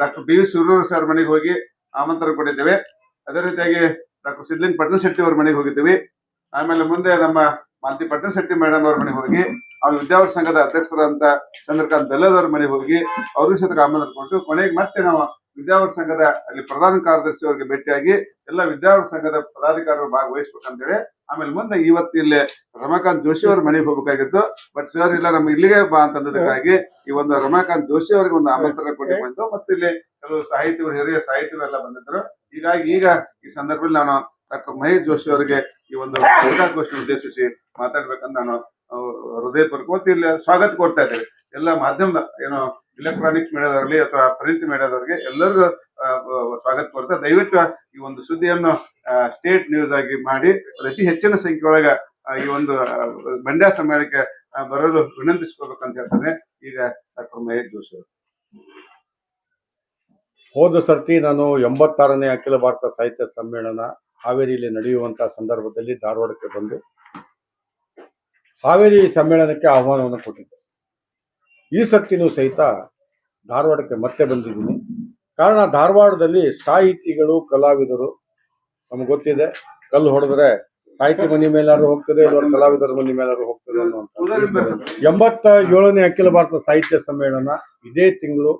Doctor B V sir ಮನೆಗೆ ಹೋಗಿ ಆಮಂತ್ರಣ ಕೊಟ್ಟಿದ್ದೇವೆ. ಅದೇ ರೀತಿಯಾಗಿ ಡಾಕ್ಟರ್ ಸಿದ್ಲಿಂಗ್ ಪಟ್ನಶೆಟ್ಟಿ ಅವ್ರ ಮನೆಗೆ ಹೋಗಿದ್ದೀವಿ. ಆಮೇಲೆ ಮುಂದೆ ನಮ್ಮ ಮಾಲತಿ ಪಟ್ನಶೆಟ್ಟಿ ಮೇಡಮ್ ಅವ್ರ ಮನೆಗೆ ಹೋಗಿ, ಅವ್ರ ವಿದ್ಯಾವರ ಸಂಘದ ಅಧ್ಯಕ್ಷರಾದಂತ ಚಂದ್ರಕಾಂತ್ ಬೆಲ್ಲದವ್ರ ಮನೆಗೆ ಹೋಗಿ ಅವ್ರಿಗೆ ಸಹಿತ ಆಮಂತ್ರಣ ಕೊಟ್ಟು, ಕೊನೆಗೆ ಮತ್ತೆ ನಾವು ವಿದ್ಯಾವರ ಸಂಘದ ಅಲ್ಲಿ ಪ್ರಧಾನ ಕಾರ್ಯದರ್ಶಿ ಅವರಿಗೆ ಭೇಟಿಯಾಗಿ ಎಲ್ಲ ವಿದ್ಯಾವರ ಸಂಘದ ಪದಾಧಿಕಾರಿಗಳು ಭಾಗವಹಿಸ್ಬೇಕಂತೇಳಿ ಆಮೇಲೆ ಮುಂದೆ ಇವತ್ತು ಇಲ್ಲಿ ರಮಾಕಾಂತ್ ಜೋಶಿ ಅವ್ರ ಮನೆಗೆ ಹೋಗ್ಬೇಕಾಗಿತ್ತು. ಬಟ್ ಸರ್ ಇಲ್ಲ ನಮ್ಗೆ ಇಲ್ಲಿಗೆ ಬಾ ಅಂತಂದಕ್ಕಾಗಿ ಈ ಒಂದು ರಮಾಕಾಂತ್ ಜೋಶಿ ಅವರಿಗೆ ಒಂದು ಆಮಂತ್ರಣ ಕೊಟ್ಟು ಬಂದು ಮತ್ತೆ ಇಲ್ಲಿ ಕೆಲವು ಸಾಹಿತಿಗಳು ಹಿರಿಯ ಸಾಹಿತಿಗಳು ಎಲ್ಲ ಬಂದಿದ್ರು. ಹೀಗಾಗಿ ಈಗ ಈ ಸಂದರ್ಭದಲ್ಲಿ ನಾನು ಡಾಕ್ಟರ್ ಮಹೇಶ್ ಜೋಶಿ ಅವರಿಗೆ ಈ ಒಂದು ಪತ್ರಿಕಾಗೋಷ್ಠಿ ಉದ್ದೇಶಿಸಿ ಮಾತಾಡ್ಬೇಕಂತ ನಾನು ಹೃದಯಪೂರ್ವಕ ಮತ್ತೆ ಇಲ್ಲಿ ಸ್ವಾಗತ ಕೊಡ್ತಾ ಇದ್ದೇವೆ ಎಲ್ಲ ಮಾಧ್ಯಮದ ಏನು ಇಲೆಕ್ಟ್ರಾನಿಕ್ ಮೇಳದವ್ರಲ್ಲಿ ಅಥವಾ ಪ್ರಿಂಟ್ ಮೇಳದವ್ರಿಗೆ ಎಲ್ಲರಿಗೂ ಸ್ವಾಗತ ದಯವಿಟ್ಟು ಈ ಒಂದು ಸುದ್ದಿಯನ್ನು ಸ್ಟೇಟ್ ನ್ಯೂಸ್ ಆಗಿ ಮಾಡಿ, ಅತಿ ಹೆಚ್ಚಿನ ಸಂಖ್ಯೆಯೊಳಗ ಈ ಒಂದು ಮಂಡ್ಯ ಸಮ್ಮೇಳನಕ್ಕೆ ಬರಲು ಬರಲು ವಿನಂತಿಸ್ಕೋಬೇಕಂತ ಹೇಳ್ತಾನೆ. ಈಗ ಡಾಕ್ಟರ್ ಮಹೇಶ್ ಜೋಶಿ ಅವರು. ಹೋದ ಸರ್ತಿ ನಾನು ಎಂಬತ್ತಾರನೇ ಅಖಿಲ ಭಾರತ ಸಾಹಿತ್ಯ ಸಮ್ಮೇಳನ ಹಾವೇರಿಯಲ್ಲಿ ನಡೆಯುವಂತಹ ಸಂದರ್ಭದಲ್ಲಿ ಧಾರವಾಡಕ್ಕೆ ಬಂದು, ಹಾವೇರಿ ಸಮ್ಮೇಳನಕ್ಕೆ ಆಹ್ವಾನವನ್ನು ಕೊಟ್ಟಿದ್ದೆ. ಈ ಸರ್ತಿನೂ ಸಹಿತ ಧಾರವಾಡಕ್ಕೆ ಮತ್ತೆ ಬಂದಿದ್ದೀನಿ. ಕಾರಣ ಧಾರವಾಡದಲ್ಲಿ ಸಾಹಿತಿಗಳು, ಕಲಾವಿದರು, ನಮ್ಗೆ ಗೊತ್ತಿದೆ, ಕಲ್ಲು ಹೊಡೆದ್ರೆ ಸಾಹಿತ್ಯ ಮನೆ ಮೇಲಾದ್ರು ಹೋಗ್ತದೆ ಇಲ್ಲ ಕಲಾವಿದರ ಮನೆ ಮೇಲಾದ್ರು ಹೋಗ್ತದೆ ಅನ್ನುವಂಥ ಎಂಬತ್ತ ಏಳನೇ ಅಖಿಲ ಭಾರತ ಸಾಹಿತ್ಯ ಸಮ್ಮೇಳನ ಇದೇ ತಿಂಗಳು,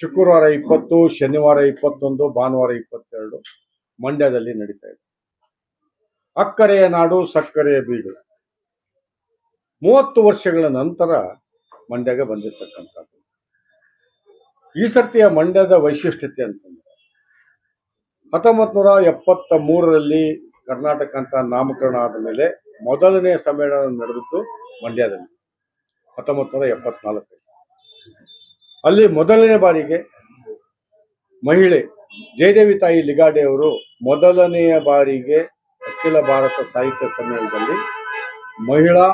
ಶುಕ್ರವಾರ ಇಪ್ಪತ್ತು, ಶನಿವಾರ ಇಪ್ಪತ್ತೊಂದು, ಭಾನುವಾರ ಇಪ್ಪತ್ತೆರಡು ಮಂಡ್ಯದಲ್ಲಿ ನಡೀತಾ ಇದೆ. ಅಕ್ಕರೆಯ ನಾಡು, ಸಕ್ಕರೆಯ ಬೀಡು. ಮೂವತ್ತು ವರ್ಷಗಳ ನಂತರ ಮಂಡ್ಯಗೆ ಬಂದಿರತಕ್ಕಂಥದ್ದು. ಈ ಸರ್ತಿಯ ಮಂಡ್ಯದ ವೈಶಿಷ್ಟ್ಯತೆ ಅಂತಂದ್ರೆ ಹತ್ತೊಂಬತ್ತು ನೂರ ಎಪ್ಪತ್ತ ಮೂರರಲ್ಲಿ ಕರ್ನಾಟಕ ಅಂತ ನಾಮಕರಣ ಆದ ಮೇಲೆ ಮೊದಲನೇ ಸಮ್ಮೇಳನ ನಡೆದಿದ್ದು ಮಂಡ್ಯದಲ್ಲಿ ಹತ್ತೊಂಬತ್ತು ನೂರ ಎಪ್ಪತ್ನಾಲ್ಕರಲ್ಲಿ. ಅಲ್ಲಿ ಮೊದಲನೇ ಬಾರಿಗೆ ಮಹಿಳೆ ಜಯದೇವಿ ತಾಯಿ ಲಿಗಾಡೆ ಅವರು ಮೊದಲನೆಯ ಬಾರಿಗೆ ಅಖಿಲ ಭಾರತ ಸಾಹಿತ್ಯ ಸಮ್ಮೇಳನದಲ್ಲಿ ಮಹಿಳಾ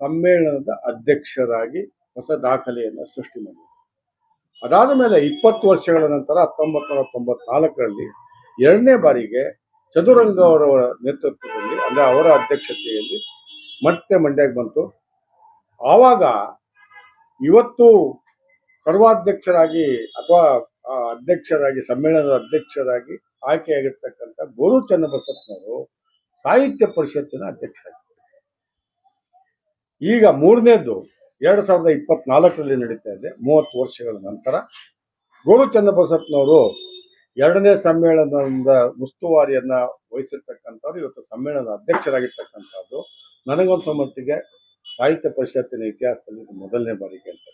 ಸಮ್ಮೇಳನದ ಅಧ್ಯಕ್ಷರಾಗಿ ಹೊಸ ದಾಖಲೆಯನ್ನು ಸೃಷ್ಟಿ ಮಾಡಿದರು. ಅದಾದ ಮೇಲೆ ಇಪ್ಪತ್ತು ವರ್ಷಗಳ ನಂತರ ಹತ್ತೊಂಬತ್ತು ನೂರ ತೊಂಬತ್ನಾಲ್ಕರಲ್ಲಿ ಎರಡನೇ ಬಾರಿಗೆ ಚದುರಂಗ ಅವರ ನೇತೃತ್ವದಲ್ಲಿ, ಅಂದರೆ ಅವರ ಅಧ್ಯಕ್ಷತೆಯಲ್ಲಿ ಮತ್ತೆ ಮಂಡ್ಯಕ್ಕೆ ಬಂತು. ಆವಾಗ ಇವತ್ತು ಸರ್ವಾಧ್ಯಕ್ಷರಾಗಿ ಅಥವಾ ಅಧ್ಯಕ್ಷರಾಗಿ, ಸಮ್ಮೇಳನದ ಅಧ್ಯಕ್ಷರಾಗಿ ಆಯ್ಕೆಯಾಗಿರ್ತಕ್ಕಂಥ ಗುರು ಚನ್ನಬಸಪ್ಪನವರು ಸಾಹಿತ್ಯ ಪರಿಷತ್ತಿನ ಅಧ್ಯಕ್ಷರಾಗಿದ್ದಾರೆ. ಈಗ ಮೂರನೇದು ಎರಡು ಸಾವಿರದ ಇಪ್ಪತ್ನಾಲ್ಕರಲ್ಲಿ ನಡೀತಾ ಇದೆ. ಮೂವತ್ತು ವರ್ಷಗಳ ನಂತರ ಗೋಲು ಚನ್ನಬಸಪ್ಪನವರು ಎರಡನೇ ಸಮ್ಮೇಳನದ ಉಸ್ತುವಾರಿಯನ್ನು ವಹಿಸಿರ್ತಕ್ಕಂಥವ್ರು, ಇವತ್ತು ಸಮ್ಮೇಳನದ ಅಧ್ಯಕ್ಷರಾಗಿರ್ತಕ್ಕಂಥದ್ದು ನನಗೊಂದು ಮಟ್ಟಿಗೆ ಸಾಹಿತ್ಯ ಪರಿಷತ್ತಿನ ಇತಿಹಾಸದಲ್ಲಿ ಮೊದಲನೇ ಬಾರಿಗೆ ಅಂತ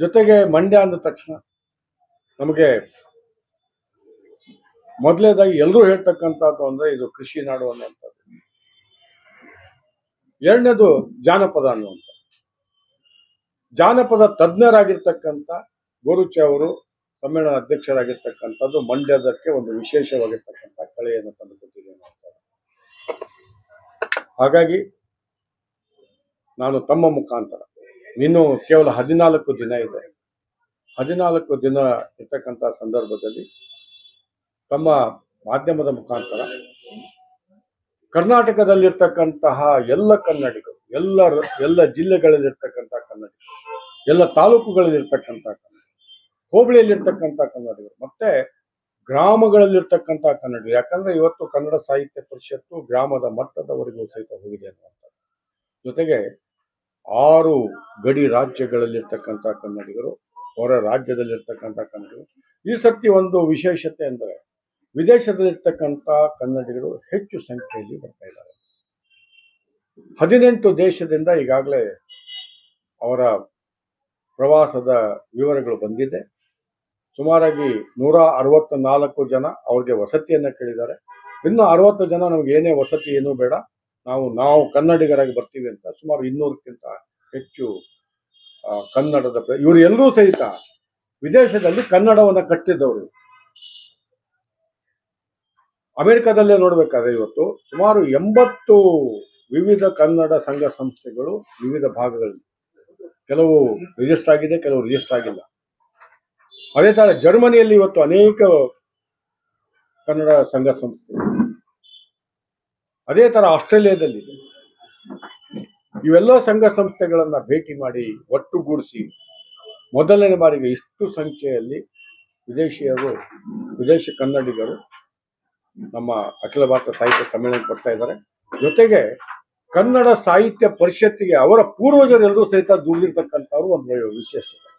ಜೊತೆಗೆ ಮಂಡ್ಯ ಅಂದ ತಕ್ಷಣ ನಮಗೆ ಮೊದಲನೇದಾಗಿ ಎಲ್ಲರೂ ಹೇಳ್ತಕ್ಕಂಥದ್ದು ಅಂದ್ರೆ ಇದು ಕೃಷಿ ನಾಡು ಅನ್ನುವಂಥದ್ದು. ಎರಡನೇದು ಜಾನಪದ ಅನ್ನುವಂಥ ಜಾನಪದ ತಜ್ಞರಾಗಿರ್ತಕ್ಕಂಥ ಗುರುಚಿ ಅವರು ಸಮ್ಮೇಳನ ಅಧ್ಯಕ್ಷರಾಗಿರ್ತಕ್ಕಂಥದ್ದು ಮಂಡ್ಯದಕ್ಕೆ ಒಂದು ವಿಶೇಷವಾಗಿರ್ತಕ್ಕಂಥ ಕಳೆಯನ್ನು ತಂದುಕೊಟ್ಟಿದೆ ಹಾಗಾಗಿ ನಾನು ತಮ್ಮ ಮುಖಾಂತರ ಇನ್ನು ಕೇವಲ ಹದಿನಾಲ್ಕು ದಿನ ಇದೆ. ಹದಿನಾಲ್ಕು ದಿನ ಇರ್ತಕ್ಕಂಥ ಸಂದರ್ಭದಲ್ಲಿ ತಮ್ಮ ಮಾಧ್ಯಮದ ಮುಖಾಂತರ ಕರ್ನಾಟಕದಲ್ಲಿರ್ತಕ್ಕಂತಹ ಎಲ್ಲ ಕನ್ನಡಿಗರು, ಎಲ್ಲ ಎಲ್ಲ ಜಿಲ್ಲೆಗಳಲ್ಲಿರ್ತಕ್ಕಂಥ ಕನ್ನಡಿಗರು, ಎಲ್ಲ ತಾಲೂಕುಗಳಲ್ಲಿರ್ತಕ್ಕಂಥ ಕನ್ನಡಿಗರು, ಹೋಬಳಿಯಲ್ಲಿರ್ತಕ್ಕಂಥ ಕನ್ನಡಿಗರು, ಮತ್ತೆ ಗ್ರಾಮಗಳಲ್ಲಿರ್ತಕ್ಕಂಥ ಕನ್ನಡಿಗರು. ಯಾಕಂದ್ರೆ ಇವತ್ತು ಕನ್ನಡ ಸಾಹಿತ್ಯ ಪರಿಷತ್ತು ಗ್ರಾಮದ ಮಟ್ಟದವರೆಗೂ ಸಹಿತ ಹೋಗಿದೆ ಅನ್ನುವಂಥದ್ದು. ಜೊತೆಗೆ ಆರು ಗಡಿ ರಾಜ್ಯಗಳಲ್ಲಿರ್ತಕ್ಕಂಥ ಕನ್ನಡಿಗರು, ಹೊರ ರಾಜ್ಯದಲ್ಲಿರ್ತಕ್ಕಂಥ ಕನ್ನಡಿಗರು. ಈ ಸರ್ತಿ ಒಂದು ವಿಶೇಷತೆ ಅಂದರೆ ವಿದೇಶದಲ್ಲಿರ್ತಕ್ಕಂಥ ಕನ್ನಡಿಗರು ಹೆಚ್ಚು ಸಂಖ್ಯೆಯಲ್ಲಿ ಬರ್ತಾ ಇದ್ದಾರೆ. ಹದಿನೆಂಟು ದೇಶದಿಂದ ಈಗಾಗಲೇ ಅವರ ಪ್ರವಾಸದ ವಿವರಗಳು ಬಂದಿದೆ. ಸುಮಾರಾಗಿ ನೂರ ಅರವತ್ತ ನಾಲ್ಕು ಜನ ಅವ್ರಿಗೆ ವಸತಿಯನ್ನು ಕೇಳಿದ್ದಾರೆ. ಇನ್ನು ಅರವತ್ತು ಜನ ನಮ್ಗೆ ಏನೇ ವಸತಿ ಏನೂ ಬೇಡ. ನಾವು ನಾವು ಕನ್ನಡಿಗರಾಗಿ ಬರ್ತೀವಿ ಅಂತ ಸುಮಾರು ಇನ್ನೂರಕ್ಕಿಂತ ಹೆಚ್ಚು ಕನ್ನಡದ ಇವರು ಎಲ್ಲರೂ ಸಹಿತ ವಿದೇಶದಲ್ಲಿ ಕನ್ನಡವನ್ನು ಕಟ್ಟಿದ್ದವರು ಅಮೆರಿಕದಲ್ಲೇ ನೋಡಬೇಕಾದ್ರೆ ಇವತ್ತು ಸುಮಾರು ಎಂಬತ್ತು ವಿವಿಧ ಕನ್ನಡ ಸಂಘ ಸಂಸ್ಥೆಗಳು ವಿವಿಧ ಭಾಗಗಳಲ್ಲಿ ಕೆಲವು ರಿಜಿಸ್ಟರ್ ಆಗಿದೆ, ಕೆಲವು ರಿಜಿಸ್ಟರ್ ಆಗಿಲ್ಲ. ಅದೇ ತರ ಜರ್ಮನಿಯಲ್ಲಿ ಇವತ್ತು ಅನೇಕ ಕನ್ನಡ ಸಂಘ ಸಂಸ್ಥೆ ಅದೇ ತರ ಆಸ್ಟ್ರೇಲಿಯಾದಲ್ಲಿ ಇವೆಲ್ಲ ಸಂಘ ಸಂಸ್ಥೆಗಳನ್ನ ಭೇಟಿ ಮಾಡಿ ಒಟ್ಟುಗೂಡಿಸಿ ಮೊದಲನೇ ಬಾರಿಗೆ ಇಷ್ಟು ಸಂಖ್ಯೆಯಲ್ಲಿ ವಿದೇಶಿಯರು, ವಿದೇಶಿ ಕನ್ನಡಿಗರು ನಮ್ಮ ಅಖಿಲ ಭಾರತ ಸಾಹಿತ್ಯ ಸಮ್ಮೇಳನ ಬರ್ತಾ ಇದ್ದಾರೆ. ಜೊತೆಗೆ ಕನ್ನಡ ಸಾಹಿತ್ಯ ಪರಿಷತ್ತಿಗೆ ಅವರ ಪೂರ್ವಜರೆಲ್ಲರೂ ಸಹಿತ ದುಡಿದಿರ್ತಕ್ಕಂಥವ್ರು ಒಂದು ವಿಶೇಷತೆ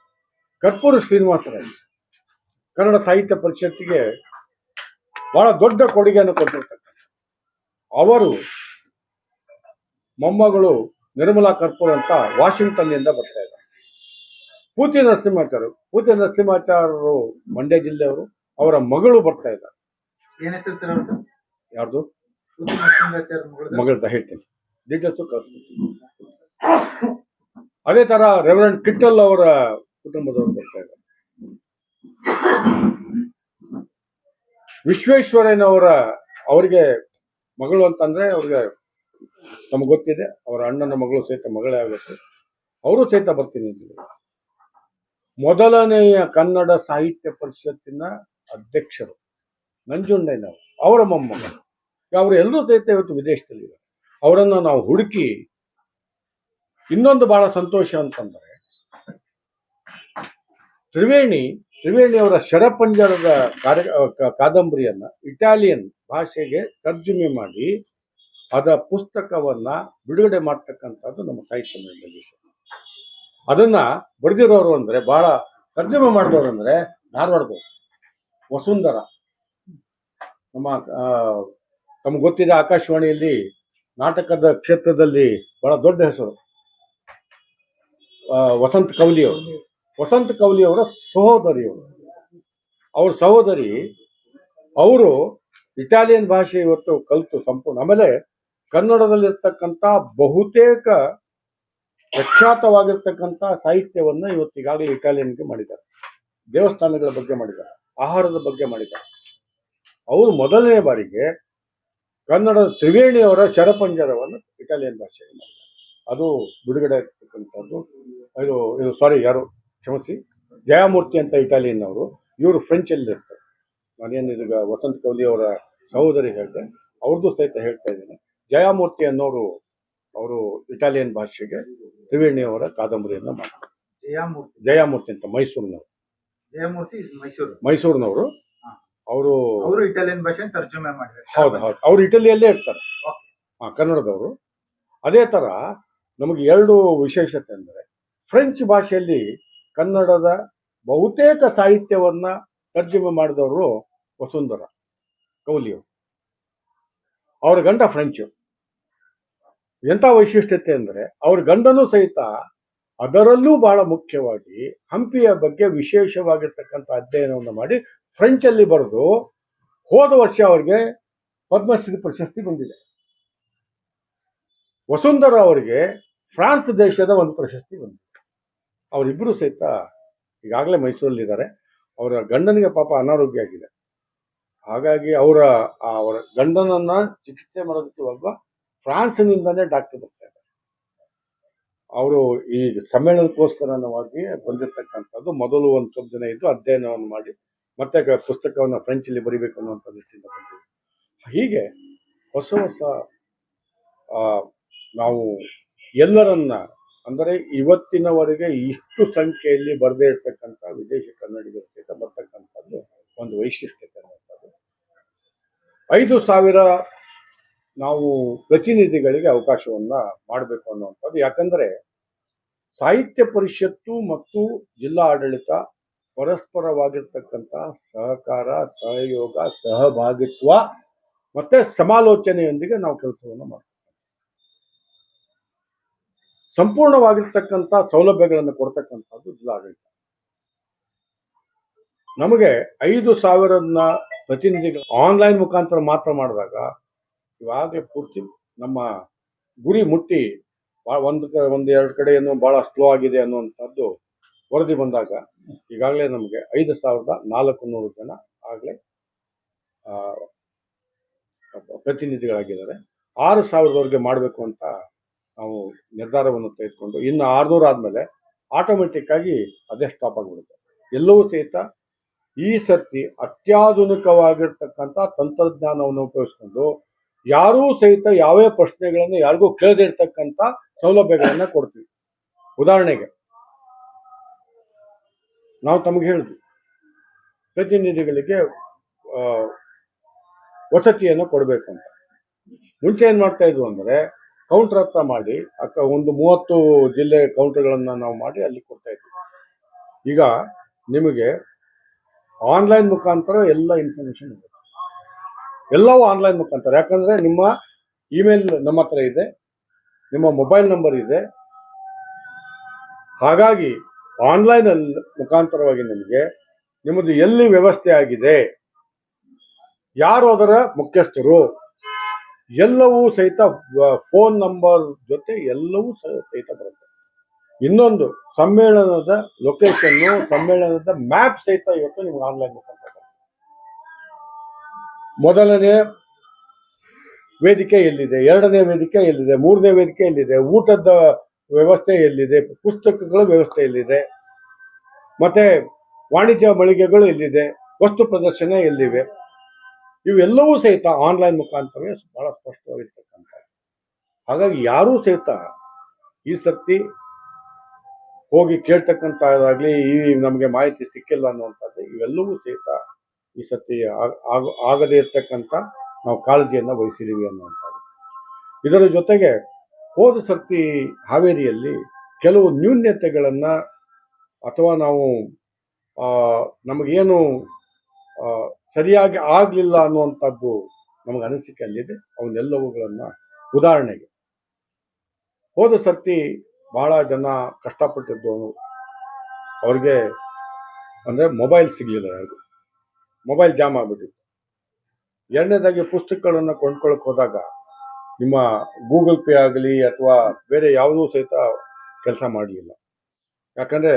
ಕರ್ಪೂರ ಶ್ರೀನಿವಾಸರಾಜ್ ಕನ್ನಡ ಸಾಹಿತ್ಯ ಪರಿಷತ್ತಿಗೆ ಬಹಳ ದೊಡ್ಡ ಕೊಡುಗೆಯನ್ನು ಕೊಟ್ಟಿರ್ತಕ್ಕಂಥ ಅವರು ಮೊಮ್ಮಗಳು ನಿರ್ಮಲಾ ಕರ್ಪೂರ್ ಅಂತ ವಾಷಿಂಗ್ಟನ್ನಿಂದ ಬರ್ತಾ ಇದ್ದಾರೆ. ಪೂತಿ ನರಸಿಂಹಾಚಾರ್ಯರು ಪೂತಿ ನರಸಿಂಹಾಚಾರ್ಯರು ಮಂಡ್ಯ ಜಿಲ್ಲೆಯವರು, ಅವರ ಮಗಳು ಬರ್ತಾ ಇದ್ದಾರೆ. ಏನ್ ಹೆಸರು ಸರ್ ಅವ್ರದ್ದು ಯಾರ್ದು? ಮಗಳದ. ಹೇಳ್ತೀನಿ. ಡೀಟೇಲ್ಸು ಕಳಿಸ್ಬಿಡ್ತೀನಿ ಅದೇ ತರ ರೆವರೆಂಡ್ ಕಿಟ್ಟಲ್ ಅವರ ಕುಟುಂಬದವರು ಬರ್ತಾ ಇದ್ದಾರೆ. ವಿಶ್ವೇಶ್ವರಯ್ಯನವರ ಅವರಿಗೆ ಮಗಳು ಅಂತಂದ್ರೆ ಅವ್ರಿಗೆ ನಮ್ಗೆ ಗೊತ್ತಿದೆ. ಅವರ ಅಣ್ಣನ ಮಗಳು ಸಹಿತ ಮಗಳೇ ಆಗುತ್ತೆ. ಅವರು ಸಹಿತ ಬರ್ತೀನಿ ಅಂತ ಮೊದಲನೆಯ ಕನ್ನಡ ಸಾಹಿತ್ಯ ಪರಿಷತ್ತಿನ ಅಧ್ಯಕ್ಷರು. ನಂಜುಂಡಯ್ಯನವರು, ಅವರ ಮೊಮ್ಮಗ. ಅವರು ಎಲ್ಲರೂ ಸಹಿತ ಇವತ್ತು ವಿದೇಶದಲ್ಲಿ ಅವರನ್ನು ನಾವು ಹುಡುಕಿ ಇನ್ನೊಂದು ಬಹಳ ಸಂತೋಷ ಅಂತಂದ್ರೆ, ತ್ರಿವೇಣಿ ತ್ರಿವೇಣಿ ಅವರ ಶರಪಂಜರದ ಕಾರ್ಯ ಕಾದಂಬರಿಯನ್ನ ಇಟಾಲಿಯನ್ ಭಾಷೆಗೆ ತರ್ಜುಮೆ ಮಾಡಿ ಅದರ ಪುಸ್ತಕವನ್ನ ಬಿಡುಗಡೆ ಮಾಡ್ತಕ್ಕಂಥದ್ದು ನಮ್ಮ ಸಾಹಿತ್ಯ ಸಮ್ಮೇಳನದಲ್ಲಿ ಅದನ್ನ ಬರೆದಿರೋರು ಅಂದ್ರೆ ಬಹಳ ತರ್ಜುಮೆ ಮಾಡಿದವರು ಅಂದ್ರೆ ಧಾರವಾಡದವರು, ವಸುಂಧರ. ನಮ್ಮ ತಮ್ಗೆ ಗೊತ್ತಿದೆ ಆಕಾಶವಾಣಿಯಲ್ಲಿ ನಾಟಕದ ಕ್ಷೇತ್ರದಲ್ಲಿ ಬಹಳ ದೊಡ್ಡ ಹೆಸರು. ವಸಂತ ಕವಲಿಯವರು ವಸಂತ ಕವಲಿಯವರ ಸಹೋದರಿಯವರು ಅವ್ರ ಸಹೋದರಿ, ಅವರು ಇಟಾಲಿಯನ್ ಭಾಷೆ ಇವತ್ತು ಕಲಿತು ಸಂಪೂರ್ಣ. ಆಮೇಲೆ ಕನ್ನಡದಲ್ಲಿರ್ತಕ್ಕಂಥ ಬಹುತೇಕ ಪ್ರಖ್ಯಾತವಾಗಿರ್ತಕ್ಕಂಥ ಸಾಹಿತ್ಯವನ್ನ ಇವತ್ತು ಈಗಾಗಲೇ ಇಟಾಲಿಯನ್ಗೆ ಮಾಡಿದ್ದಾರೆ. ದೇವಸ್ಥಾನಗಳ ಬಗ್ಗೆ ಮಾಡಿದ್ದಾರೆ. ಆಹಾರದ ಬಗ್ಗೆ ಮಾಡಿದ್ದಾರೆ. ಅವರು ಮೊದಲನೇ ಬಾರಿಗೆ ಕನ್ನಡದ ತ್ರಿವೇಣಿಯವರ ಚರಪಂಜರವನ್ನು ಇಟಾಲಿಯನ್ ಭಾಷೆಗೆ ಮಾಡಿದ್ದಾರೆ. ಅದು ಬಿಡುಗಡೆ ಆಗ್ತಕ್ಕಂಥದ್ದು. ಇದು ಇದು ಸಾರಿ ಯಾರು? ಕ್ಷಮಿಸಿ. ಜಯಮೂರ್ತಿ ಅಂತ ಇಟಾಲಿಯನ್ ಅವರು ಇವರು ಫ್ರೆಂಚ್ ಅಲ್ಲಿ ಇರ್ತಾರೆ. ನಾನೇನು ಇದೀಗ ವಸಂತ ಕೌಲಿ ಅವರ ಸಹೋದರಿ ಹೇಳಿದೆ ಅವ್ರದ್ದು ಸಹಿತ ಹೇಳ್ತಾ ಇದ್ದೀನಿ. ಜಯಮೂರ್ತಿ ಅನ್ನೋರು ಅವರು ಇಟಾಲಿಯನ್ ಭಾಷೆಗೆ ತ್ರಿವೇಣಿಯವರ ಕಾದಂಬರಿಯನ್ನು ಮಾಡ್ತಾರೆ ಜಯಮೂರ್ತಿ. ಜಯಮೂರ್ತಿ ಅಂತ ಮೈಸೂರಿನವರು. ಜಯಮೂರ್ತಿ ಮೈಸೂರು. ಮೈಸೂರಿನವರು. ಅವರು ಅವರು ಇಟಾಲಿಯನ್ ಭಾಷೆ ತರ್ಜುಮೆ ಮಾಡಿದ್ರು ಹೌದು ಹೌದು. ಅವ್ರು ಇಟಲಿಯಲ್ಲೇ ಇರ್ತಾರೆ. ಹಾ ಕನ್ನಡದವರು. ಅದೇ ತರ ನಮಗೆ ಎರಡು ವಿಶೇಷತೆ ಅಂದರೆ ಫ್ರೆಂಚ್ ಭಾಷೆಯಲ್ಲಿ ಕನ್ನಡದ ಬಹುತೇಕ ಸಾಹಿತ್ಯವನ್ನ ತರ್ಜುಮೆ ಮಾಡಿದವರು ವಸುಂಧರ ಕೌಲಿಯವರು ಅವರ ಗಂಡ ಫ್ರೆಂಚ್. ಎಂಥ ವೈಶಿಷ್ಟ್ಯತೆ ಅಂದರೆ ಅವ್ರ ಗಂಡನೂ ಸಹಿತ ಅದರಲ್ಲೂ ಬಹಳ ಮುಖ್ಯವಾಗಿ ಹಂಪಿಯ ಬಗ್ಗೆ ವಿಶೇಷವಾಗಿರ್ತಕ್ಕಂಥ ಅಧ್ಯಯನವನ್ನು ಮಾಡಿ ಫ್ರೆಂಚಲ್ಲಿ ಬರೆದು ಹೋದ ವರ್ಷ ಅವ್ರಿಗೆ ಪದ್ಮಶ್ರೀ ಪ್ರಶಸ್ತಿ ಬಂದಿದೆ. ವಸುಂಧರ ಅವರಿಗೆ ಫ್ರಾನ್ಸ್ ದೇಶದ ಒಂದು ಪ್ರಶಸ್ತಿ ಬಂದಿದೆ. ಅವರಿಬ್ಬರು ಸಹಿತ ಈಗಾಗಲೇ ಮೈಸೂರಲ್ಲಿದ್ದಾರೆ. ಅವರ ಗಂಡನಿಗೆ ಪಾಪ ಅನಾರೋಗ್ಯ ಆಗಿದೆ. ಹಾಗಾಗಿ ಅವರ ಅವರ ಗಂಡನನ್ನ ಚಿಕಿತ್ಸೆ ಮಾಡೋದಕ್ಕೆ ಒಬ್ಬ ಫ್ರಾನ್ಸ್ನಿಂದನೇ ಡಾಕ್ಟರ್ ಬರ್ತಾ ಇದ್ದಾರೆ. ಅವರು ಈ ಸಮ್ಮೇಳನಕ್ಕೋಸ್ಕರವಾಗಿ ಬಂದಿರತಕ್ಕಂಥದ್ದು ಮೊದಲು ಒಂದು ಸ್ವಲ್ಪ ಜನ ಇದ್ದು ಅಧ್ಯಯನವನ್ನು ಮಾಡಿ ಮತ್ತೆ ಪುಸ್ತಕವನ್ನು ಫ್ರೆಂಚಲ್ಲಿ ಬರಿಬೇಕು ಅನ್ನುವಂಥ ದೃಷ್ಟಿಯಿಂದ ಬಂದಿದೆ ಹೀಗೆ ಹೊಸ ಹೊಸ ನಾವು ಎಲ್ಲರನ್ನ, ಅಂದರೆ ಇವತ್ತಿನವರೆಗೆ ಇಷ್ಟು ಸಂಖ್ಯೆಯಲ್ಲಿ ಬರದೇ ಇರತಕ್ಕಂಥ ವಿದೇಶಿ ಕನ್ನಡಿಗರ ಸಹಿತ ಬರ್ತಕ್ಕಂಥದ್ದು ಒಂದು ವೈಶಿಷ್ಟ್ಯತೆ ಅನ್ನುವಂಥದ್ದು. ಐದು ಸಾವಿರ ನಾವು ಪ್ರತಿನಿಧಿಗಳಿಗೆ ಅವಕಾಶವನ್ನ ಮಾಡಬೇಕು ಅನ್ನುವಂಥದ್ದು. ಯಾಕಂದ್ರೆ ಸಾಹಿತ್ಯ ಪರಿಷತ್ತು ಮತ್ತು ಜಿಲ್ಲಾ ಆಡಳಿತ ಪರಸ್ಪರವಾಗಿರ್ತಕ್ಕಂಥ ಸಹಕಾರ, ಸಹಯೋಗ, ಸಹಭಾಗಿತ್ವ ಮತ್ತೆ ಸಮಾಲೋಚನೆಯೊಂದಿಗೆ ನಾವು ಕೆಲಸವನ್ನು ಮಾಡ್ತೀವಿ. ಸಂಪೂರ್ಣವಾಗಿರ್ತಕ್ಕಂಥ ಸೌಲಭ್ಯಗಳನ್ನು ಕೊಡ್ತಕ್ಕಂಥದ್ದು ಜಿಲ್ಲಾಡಳಿತ. ನಮಗೆ ಐದು ಸಾವಿರನ ಪ್ರತಿನಿಧಿಗಳು ಆನ್ಲೈನ್ ಮುಖಾಂತರ ಮಾತ್ರ ಮಾಡಿದಾಗ ಇವಾಗಲೇ ಪೂರ್ತಿ ನಮ್ಮ ಗುರಿ ಮುಟ್ಟಿ ಒಂದು ಒಂದು ಎರಡು ಕಡೆ ಏನೋ ಬಹಳ ಸ್ಲೋ ಆಗಿದೆ ಅನ್ನುವಂಥದ್ದು ವರದಿ ಬಂದಾಗ ಈಗಾಗಲೇ ನಮಗೆ ಐದು ಸಾವಿರದ ನಾಲ್ಕು ನೂರು ಜನ ಆಗಲೇ ಪ್ರತಿನಿಧಿಗಳಾಗಿದ್ದಾರೆ. ಆರು ಸಾವಿರದವರೆಗೆ ಮಾಡಬೇಕು ಅಂತ ನಾವು ನಿರ್ಧಾರವನ್ನು ತೆಗೆದುಕೊಂಡು, ಇನ್ನು ಆರುನೂರು ಆದಮೇಲೆ ಆಟೋಮೆಟಿಕ್ ಆಗಿ ಅದೇ ಸ್ಟಾಪ್ ಆಗಿಬಿಡುತ್ತೆ. ಎಲ್ಲವೂ ಸಹಿತ ಈ ಸರ್ತಿ ಅತ್ಯಾಧುನಿಕವಾಗಿರ್ತಕ್ಕಂಥ ತಂತ್ರಜ್ಞಾನವನ್ನು ಉಪಯೋಗಿಸ್ಕೊಂಡು ಯಾರೂ ಸಹಿತ ಯಾವೇ ಪ್ರಶ್ನೆಗಳನ್ನು ಯಾರಿಗೂ ಕೇಳದಿರ್ತಕ್ಕಂಥ ಸೌಲಭ್ಯಗಳನ್ನ ಕೊಡ್ತೀವಿ. ಉದಾಹರಣೆಗೆ ನಾವು ತಮಗೆ ಹೇಳಿದ್ವಿ. ಪ್ರತಿನಿಧಿಗಳಿಗೆ ವಸತಿಯನ್ನು ಕೊಡಬೇಕು ಅಂತ. ಮುಂಚೆ ಏನು ಮಾಡ್ತಾ ಇದ್ವು ಅಂದರೆ ಕೌಂಟರ್ ಹತ್ರ ಮಾಡಿ, ಅಕ್ಕ, ಒಂದು ಮೂವತ್ತು ಜಿಲ್ಲೆ ಕೌಂಟರ್ಗಳನ್ನು ನಾವು ಮಾಡಿ ಅಲ್ಲಿ ಕೊಡ್ತಾ ಇದ್ವಿ. ಈಗ ನಿಮಗೆ ಆನ್ಲೈನ್ ಮುಖಾಂತರ ಎಲ್ಲ ಇನ್ಫಾರ್ಮೇಷನ್ ಇದೆ. ಎಲ್ಲವೂ ಆನ್ಲೈನ್ ಮುಖಾಂತರ. ಯಾಕಂದರೆ ನಿಮ್ಮ ಇಮೇಲ್ ನಮ್ಮ ಹತ್ರ ಇದೆ, ನಿಮ್ಮ ಮೊಬೈಲ್ ನಂಬರ್ ಇದೆ. ಹಾಗಾಗಿ ಆನ್ಲೈನ್ ಮುಖಾಂತರವಾಗಿ ನಿಮಗೆ ನಿಮ್ಮದು ಎಲ್ಲಿ ವ್ಯವಸ್ಥೆ ಆಗಿದೆ? ಯಾರು ಅದರ ಮುಖ್ಯಸ್ಥರು? ಎಲ್ಲವೂ ಸಹಿತ ಫೋನ್ ನಂಬರ್ ಜೊತೆ ಎಲ್ಲವೂ ಸಹಿತ ಬರುತ್ತೆ. ಇನ್ನೊಂದು, ಸಮ್ಮೇಳನದ ಲೊಕೇಶನ್ನು ಸಮ್ಮೇಳನದ ಮ್ಯಾಪ್ ಸಹಿತ ಇವತ್ತು ನಿಮ್ಗೆ ಆನ್ಲೈನ್ ಮುಖಾಂತರ. ಮೊದಲನೇ ವೇದಿಕೆ ಎಲ್ಲಿದೆ? ಎರಡನೇ ವೇದಿಕೆ ಎಲ್ಲಿದೆ? ಮೂರನೇ ವೇದಿಕೆ ಎಲ್ಲಿದೆ? ಊಟದ ವ್ಯವಸ್ಥೆ ಎಲ್ಲಿದೆ? ಪುಸ್ತಕಗಳ ವ್ಯವಸ್ಥೆ ಎಲ್ಲಿದೆ? ಮತ್ತೆ ವಾಣಿಜ್ಯ ಮಳಿಗೆಗಳು ಎಲ್ಲಿದೆ? ವಸ್ತು ಪ್ರದರ್ಶನ ಎಲ್ಲಿವೆ? ಇವೆಲ್ಲವೂ ಸಹಿತ ಆನ್ಲೈನ್ ಮುಖಾಂತರವೇ ಬಹಳ ಸ್ಪಷ್ಟವಾಗಿರ್ತಕ್ಕಂಥ ಹಾಗಾಗಿ ಯಾರೂ ಸಹಿತ ಈ ಸರ್ತಿ ಹೋಗಿ ಕೇಳ್ತಕ್ಕಂಥದ್ದಾಗಲಿ, ಈ ನಮಗೆ ಮಾಹಿತಿ ಸಿಕ್ಕಿಲ್ಲ ಅನ್ನುವಂಥದ್ದು ಇವೆಲ್ಲವೂ ಸಹಿತ ಈ ಆಗ- ಆಗದೇ ಇರ್ತಕ್ಕಂಥ ನಾವು ಕಾಳಜಿಯನ್ನು ವಹಿಸಿದ್ದೀವಿ ಅನ್ನುವಂಥದ್ದು. ಇದರ ಜೊತೆಗೆ ಹೋದ ಸರ್ತಿ ಹಾವೇರಿಯಲ್ಲಿ ಕೆಲವು ನ್ಯೂನ್ಯತೆಗಳನ್ನು ಅಥವಾ ನಾವು ನಮಗೇನು ಸರಿಯಾಗಿ ಆಗಲಿಲ್ಲ ಅನ್ನುವಂಥದ್ದು ನಮಗೆ ಅನಿಸಿಕೆ ಅಲ್ಲಿದೆ. ಅವನ್ನೆಲ್ಲವುಗಳನ್ನು ಉದಾಹರಣೆಗೆ. ಹೋದ ಸರ್ತಿ ಬಹಳ ಜನ ಕಷ್ಟಪಟ್ಟಿದ್ದು ಅವ್ರಿಗೆ ಅಂದರೆ ಮೊಬೈಲ್ ಸಿಗಲಿಲ್ಲ ಯಾರಿಗೂ. ಮೊಬೈಲ್ ಜಾಮ್ ಆಗ್ಬಿಟ್ಟಿತ್ತು. ಎರಡನೇದಾಗಿ ಪುಸ್ತಕಗಳನ್ನು ಕೊಂಡ್ಕೊಳಕ್ ಹೋದಾಗ ನಿಮ್ಮ ಗೂಗಲ್ ಪೇ ಆಗಲಿ ಅಥವಾ ಬೇರೆ ಯಾವುದೂ ಸಹಿತ ಕೆಲಸ ಮಾಡಲಿಲ್ಲ. ಯಾಕಂದರೆ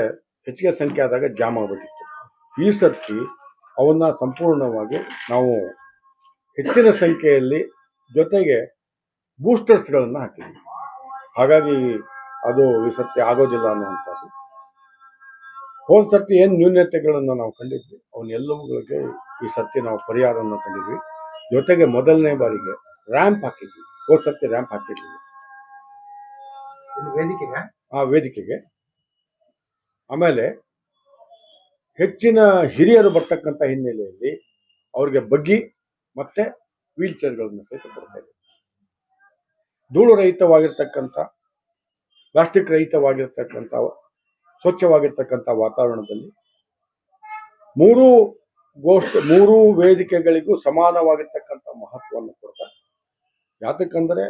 ಹೆಚ್ಚಿಗೆ ಸಂಖ್ಯೆ ಆದಾಗ ಜಾಮ್ ಆಗಬೇಕಿತ್ತು ಈ ಸರ್ತಿ ಅವನ್ನ ಸಂಪೂರ್ಣವಾಗಿ ನಾವು ಹೆಚ್ಚಿನ ಸಂಖ್ಯೆಯಲ್ಲಿ ಜೊತೆಗೆ ಬೂಸ್ಟರ್ಸ್ಗಳನ್ನು ಹಾಕಿದ್ವಿ. ಹಾಗಾಗಿ ಅದು ಈ ಸರ್ತಿ ಆಗೋದಿಲ್ಲ ಅನ್ನುವಂಥದ್ದು. ಹೋದ ಸರ್ತಿ ಏನು ನ್ಯೂನ್ಯತೆಗಳನ್ನು ನಾವು ಕಂಡಿದ್ವಿ? ಅವನ್ನೆಲ್ಲವುಗಳಿಗೆ ಈ ಸರ್ತಿ ನಾವು ಪರಿಹಾರವನ್ನು ಕಂಡಿದ್ವಿ. ಜೊತೆಗೆ ಮೊದಲನೇ ಬಾರಿಗೆ ರ್ಯಾಂಪ್ ಹಾಕಿದ್ವಿ. ಹೋದ ಸರ್ತಿ ರ್ಯಾಂಪ್ ಹಾಕಿರ್ಲಿಲ್ಲ ವೇದಿಕೆಗೆ? ಆ ವೇದಿಕೆಗೆ. ಆಮೇಲೆ ಹೆಚ್ಚಿನ ಹಿರಿಯರು ಬರ್ತಕ್ಕಂಥ ಹಿನ್ನೆಲೆಯಲ್ಲಿ ಅವ್ರಿಗೆ ಬಗ್ಗಿ ಮತ್ತೆ ವೀಲ್ ಚೇರ್ಗಳನ್ನು ಸಹಿತ ಕೊಡ್ತಾ ಧೂಳು ರಹಿತವಾಗಿರ್ತಕ್ಕಂಥ ಪ್ಲಾಸ್ಟಿಕ್ ರಹಿತವಾಗಿರ್ತಕ್ಕಂಥ ಸ್ವಚ್ಛವಾಗಿರ್ತಕ್ಕಂಥ ವಾತಾವರಣದಲ್ಲಿ ಮೂರು ಗೋಷ್ಠ ಮೂರು ವೇದಿಕೆಗಳಿಗೂ ಸಮಾನವಾಗಿರ್ತಕ್ಕಂಥ ಮಹತ್ವವನ್ನು ಕೊಡ್ತಾರೆ ಯಾತಕ್ಕಂದ್ರೆ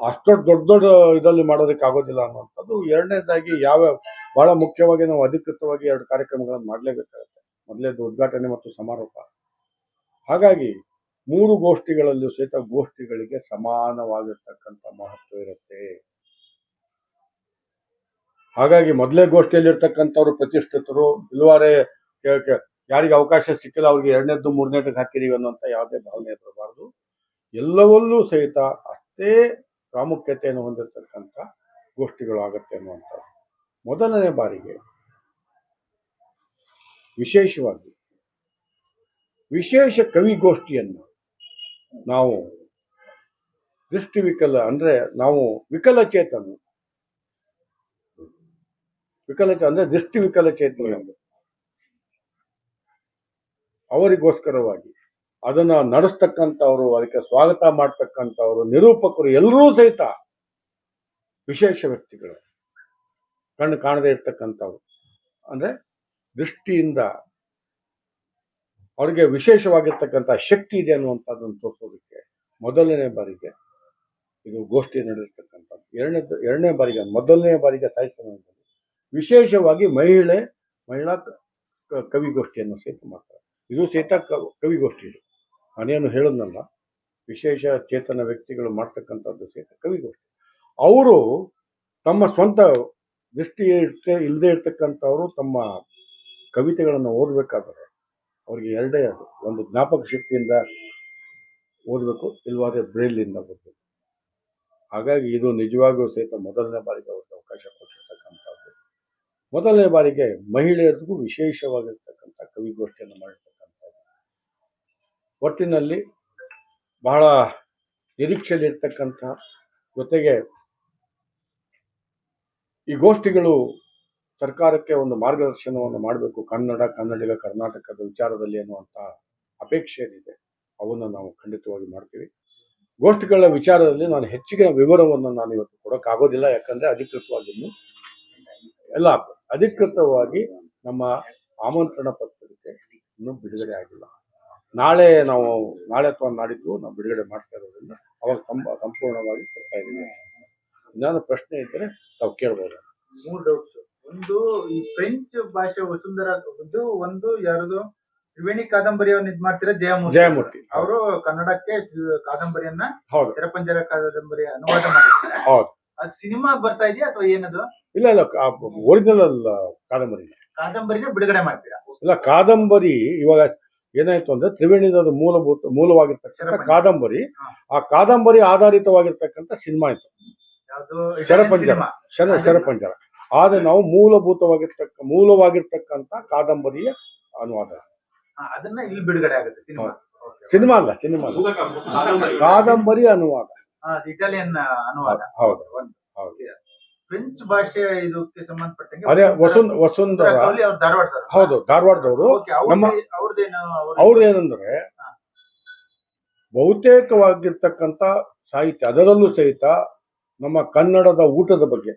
ಅಷ್ಟೊಂದು ದೊಡ್ಡ ದೊಡ್ಡ ಇದರಲ್ಲಿ ಮಾಡೋದಕ್ಕೆ ಆಗೋದಿಲ್ಲ ಅನ್ನೋಂಥದ್ದು ಎರಡನೇದಾಗಿ ಯಾವ, ಬಹಳ ಮುಖ್ಯವಾಗಿ ನಾವು ಅಧಿಕೃತವಾಗಿ ಎರಡು ಕಾರ್ಯಕ್ರಮಗಳನ್ನು ಮಾಡಲೇಬೇಕಾಗುತ್ತೆ. ಮೊದಲೇದು ಉದ್ಘಾಟನೆ ಮತ್ತು ಸಮಾರೋಪ. ಹಾಗಾಗಿ ಮೂರು ಗೋಷ್ಠಿಗಳಲ್ಲೂ ಸಹಿತ ಗೋಷ್ಠಿಗಳಿಗೆ ಸಮಾನವಾಗಿರ್ತಕ್ಕಂಥ ಮಹತ್ವ ಇರುತ್ತೆ. ಹಾಗಾಗಿ ಮೊದಲೇ ಗೋಷ್ಠಿಯಲ್ಲಿ ಇರ್ತಕ್ಕಂಥವ್ರು ಪ್ರತಿಷ್ಠಿತರು ಇಲ್ವಾರೆ ಯಾರಿಗೆ ಅವಕಾಶ ಸಿಕ್ಕಿಲ್ಲ, ಅವ್ರಿಗೆ ಎರಡನೇದ್ದು, ಮೂರನೇದಕ್ಕೆ ಹಾಕಿದೀವಿ ಅನ್ನೋಂಥ ಯಾವುದೇ ಭಾವನೆ ಬರಬಾರ್ದು ಎಲ್ಲವಲ್ಲೂ ಸಹಿತ ಅಷ್ಟೇ ಪ್ರಾಮುಖ್ಯತೆಯನ್ನು ಹೊಂದಿರತಕ್ಕಂಥ ಗೋಷ್ಠಿಗಳಾಗತ್ತೆ ಅನ್ನುವಂಥದ್ದು. ಮೊದಲನೇ ಬಾರಿಗೆ ವಿಶೇಷವಾಗಿ ವಿಶೇಷ ಕವಿಗೋಷ್ಠಿಯನ್ನು ನಾವು ದೃಷ್ಟಿವಿಕಲ ಅಂದ್ರೆ ನಾವು ವಿಕಲಚೇತನು. ವಿಕಲಚ ಅಂದರೆ ದೃಷ್ಟಿ ವಿಕಲಚೇತನ. ಅವರಿಗೋಸ್ಕರವಾಗಿ ಅದನ್ನ ನಡೆಸ್ತಕ್ಕಂಥವ್ರು, ಅದಕ್ಕೆ ಸ್ವಾಗತ ಮಾಡ್ತಕ್ಕಂಥವ್ರು, ನಿರೂಪಕರು ಎಲ್ಲರೂ ಸಹಿತ ವಿಶೇಷ ವ್ಯಕ್ತಿಗಳು. ಕಣ್ಣು ಕಾಣದೇ ಇರ್ತಕ್ಕಂಥವ್ರು. ಅಂದ್ರೆ ದೃಷ್ಟಿಯಿಂದ ಅವ್ರಿಗೆ ವಿಶೇಷವಾಗಿರ್ತಕ್ಕಂಥ ಶಕ್ತಿ ಇದೆ ಅನ್ನುವಂಥದ್ದನ್ನು ತೋರಿಸೋದಕ್ಕೆ ಮೊದಲನೇ ಬಾರಿಗೆ ಇದು ಗೋಷ್ಠಿ ನಡೆದಿರ್ತಕ್ಕಂಥದ್ದು. ಎರಡನೇ ಎರಡನೇ ಬಾರಿಗೆ, ಮೊದಲನೇ ಬಾರಿಗೆ ಸಾಹಿತ್ಯ ವಿಶೇಷವಾಗಿ ಮಹಿಳೆ, ಮಹಿಳಾ ಕವಿಗೋಷ್ಠಿಯನ್ನು ಸಹಿತ ಮಾಡ್ತಾರೆ. ಇದು ಸಹಿತ ಕವಿಗೋಷ್ಠಿ ಇದು. ನಾನೇನು ಹೇಳೋದಲ್ಲ ವಿಶೇಷ ಚೇತನ ವ್ಯಕ್ತಿಗಳು ಮಾಡ್ತಕ್ಕಂಥದ್ದು ಸಹಿತ ಕವಿಗೋಷ್ಠಿ. ಅವರು ತಮ್ಮ ಸ್ವಂತ ದೃಷ್ಟಿ ಇರ್ತೆ ಇಲ್ಲದೆ ಇರ್ತಕ್ಕಂಥವರು ತಮ್ಮ ಕವಿತೆಗಳನ್ನು ಓದಬೇಕಾದ್ರೆ ಅವ್ರಿಗೆ ಎರಡೇ ಅದು. ಒಂದು ಜ್ಞಾಪಕ ಶಕ್ತಿಯಿಂದ ಓದಬೇಕು, ಇಲ್ವಾದ್ರೆ ಬ್ರೈಲಿಂದ ಓದಬೇಕು. ಹಾಗಾಗಿ ಇದು ನಿಜವಾಗಿಯೂ ಸಹಿತ ಮೊದಲನೇ ಬಾರಿಗೆ ಅವ್ರಿಗೆ ಅವಕಾಶ ಕೊಟ್ಟಿರ್ತಕ್ಕಂಥದ್ದು. ಮೊದಲನೇ ಬಾರಿಗೆ ಮಹಿಳೆಯರಿಗೂ ವಿಶೇಷವಾಗಿರ್ತಕ್ಕಂಥ ಕವಿಗೋಷ್ಠಿಯನ್ನು ಮಾಡಿರ್ತಕ್ಕಂಥದ್ದು ಒಟ್ಟಿನಲ್ಲಿ ಬಹಳ ನಿರೀಕ್ಷೆಯಲ್ಲಿರ್ತಕ್ಕಂಥ ಜೊತೆಗೆ ಈ ಗೋಷ್ಠಿಗಳು ಸರ್ಕಾರಕ್ಕೆ ಒಂದು ಮಾರ್ಗದರ್ಶನವನ್ನು ಮಾಡಬೇಕು. ಕನ್ನಡ, ಕನ್ನಡಿಗ, ಕರ್ನಾಟಕದ ವಿಚಾರದಲ್ಲಿ ಅನ್ನುವಂಥ ಅಪೇಕ್ಷೆ ಏನಿದೆ, ಅವನ್ನು ನಾವು ಖಂಡಿತವಾಗಿ ಮಾಡ್ತೀವಿ. ಗೋಷ್ಠಿಗಳ ವಿಚಾರದಲ್ಲಿ ನಾನು ಹೆಚ್ಚಿಗೆ ವಿವರವನ್ನು ನಾನು ಇವತ್ತು ಕೊಡೋಕ್ಕಾಗೋದಿಲ್ಲ, ಯಾಕಂದ್ರೆ ಅಧಿಕೃತವಾಗಿ ಎಲ್ಲ ಅಧಿಕೃತವಾಗಿ ನಮ್ಮ ಆಮಂತ್ರಣ ಪತ್ರಿಕೆ ಇನ್ನೂ ಬಿಡುಗಡೆ ಆಗಿಲ್ಲ. ನಾಳೆ ನಾವು ನಾಳೆ ಅಥವಾ ನಾಡಿದ್ದು ನಾವು ಬಿಡುಗಡೆ ಮಾಡ್ತಾ ಇರೋದ್ರಿಂದ ಅವಾಗ ಸಂಪ ಸಂಪೂರ್ಣವಾಗಿ ಕೊಡ್ತಾ ಇದ್ದೀವಿ. ಇನ್ನೊಂದು ಪ್ರಶ್ನೆ ಇದ್ದರೆ ತಾವು ಕೇಳ್ಬೋದು. ಮೂರು ಡೌಟ್ಸ್ ಒಂದು ಈ ಫ್ರೆಂಚ್ ಭಾಷೆ ವಸುಂಧರ ಒಂದು ಒಂದು ಯಾರದು? ತ್ರಿವೇಣಿ ಕಾದಂಬರಿಯನ್ನು ಇದ್ ಮಾಡ್ತೀರಾ? ಜಯಮೂರ್ತಿ. ಜಯಮೂರ್ತಿ. ಅವರು ಕನ್ನಡಕ್ಕೆ ಕಾದಂಬರಿಯನ್ನ ಹೌದು. ತೆರಪಂಜರ ಕಾದಂಬರಿ ಅನುವಾದ ಮಾಡಿದ್ದಾರೆ. ಹೌದು. ಅದು ಸಿನಿಮಾ ಬರ್ತಾ ಇದೆಯಾ ಅಥವಾ ಏನದು? ಇಲ್ಲ ಇಲ್ಲ ಒರಿಜಿನಲ್ ಕಾದಂಬರಿ ಕಾದಂಬರಿನ ಬಿಡುಗಡೆ ಮಾಡ್ತೀರಾ? ಇಲ್ಲ ಕಾದಂಬರಿ ಇವಾಗ ಏನಾಯ್ತು ಅಂದ್ರೆ ತ್ರಿವೇಣಿದ ಮೂಲಭೂತ ಮೂಲವಾಗಿರ್ತಕ್ಕಂಥ. ಕಾದಂಬರಿ. ಆ ಕಾದಂಬರಿ ಆಧಾರಿತವಾಗಿರ್ತಕ್ಕಂಥ ಸಿನಿಮಾ ಇತ್ತು ಶರಪಂಜರ. ಶರ ಶರಪಂಜರ. ಆದ್ರೆ ನಾವು ಮೂಲಭೂತವಾಗಿರ್ತಕ್ಕ ಮೂಲವಾಗಿರ್ತಕ್ಕಂಥ ಕಾದಂಬರಿಯ ಅನುವಾದ. ಅದನ್ನ ಇಲ್ಲಿ ಬಿಡುಗಡೆ ಆಗುತ್ತೆ ಸಿನಿಮಾ. ಸಿನಿಮಾ ಅಲ್ಲ ಸಿನಿಮಾ ಅಲ್ಲ. ಕಾದಂಬರಿ ಅನುವಾದ. ಇಟಾಲಿಯನ್ ಅನುವಾದ. ಹೌದು ಹೌದು ಫ್ರೆಂಚ್ ಭಾಷೆ ಇದಕ್ಕೆ ಸಂಬಂಧಪಟ್ಟಂಗೆ ಅದೇ ವಸುಂಧ ವಸುಂಧರ ಹೌದು ಧಾರವಾಡದವರು. ನಮ್ಮ- ಅವ್ರು ಏನಂದ್ರೆ ಬಹುತೇಕವಾಗಿರ್ತಕ್ಕಂಥ ಸಾಹಿತ್ಯ ಅದರಲ್ಲೂ ಸಹಿತ ನಮ್ಮ ಕನ್ನಡದ ಊಟದ ಬಗ್ಗೆ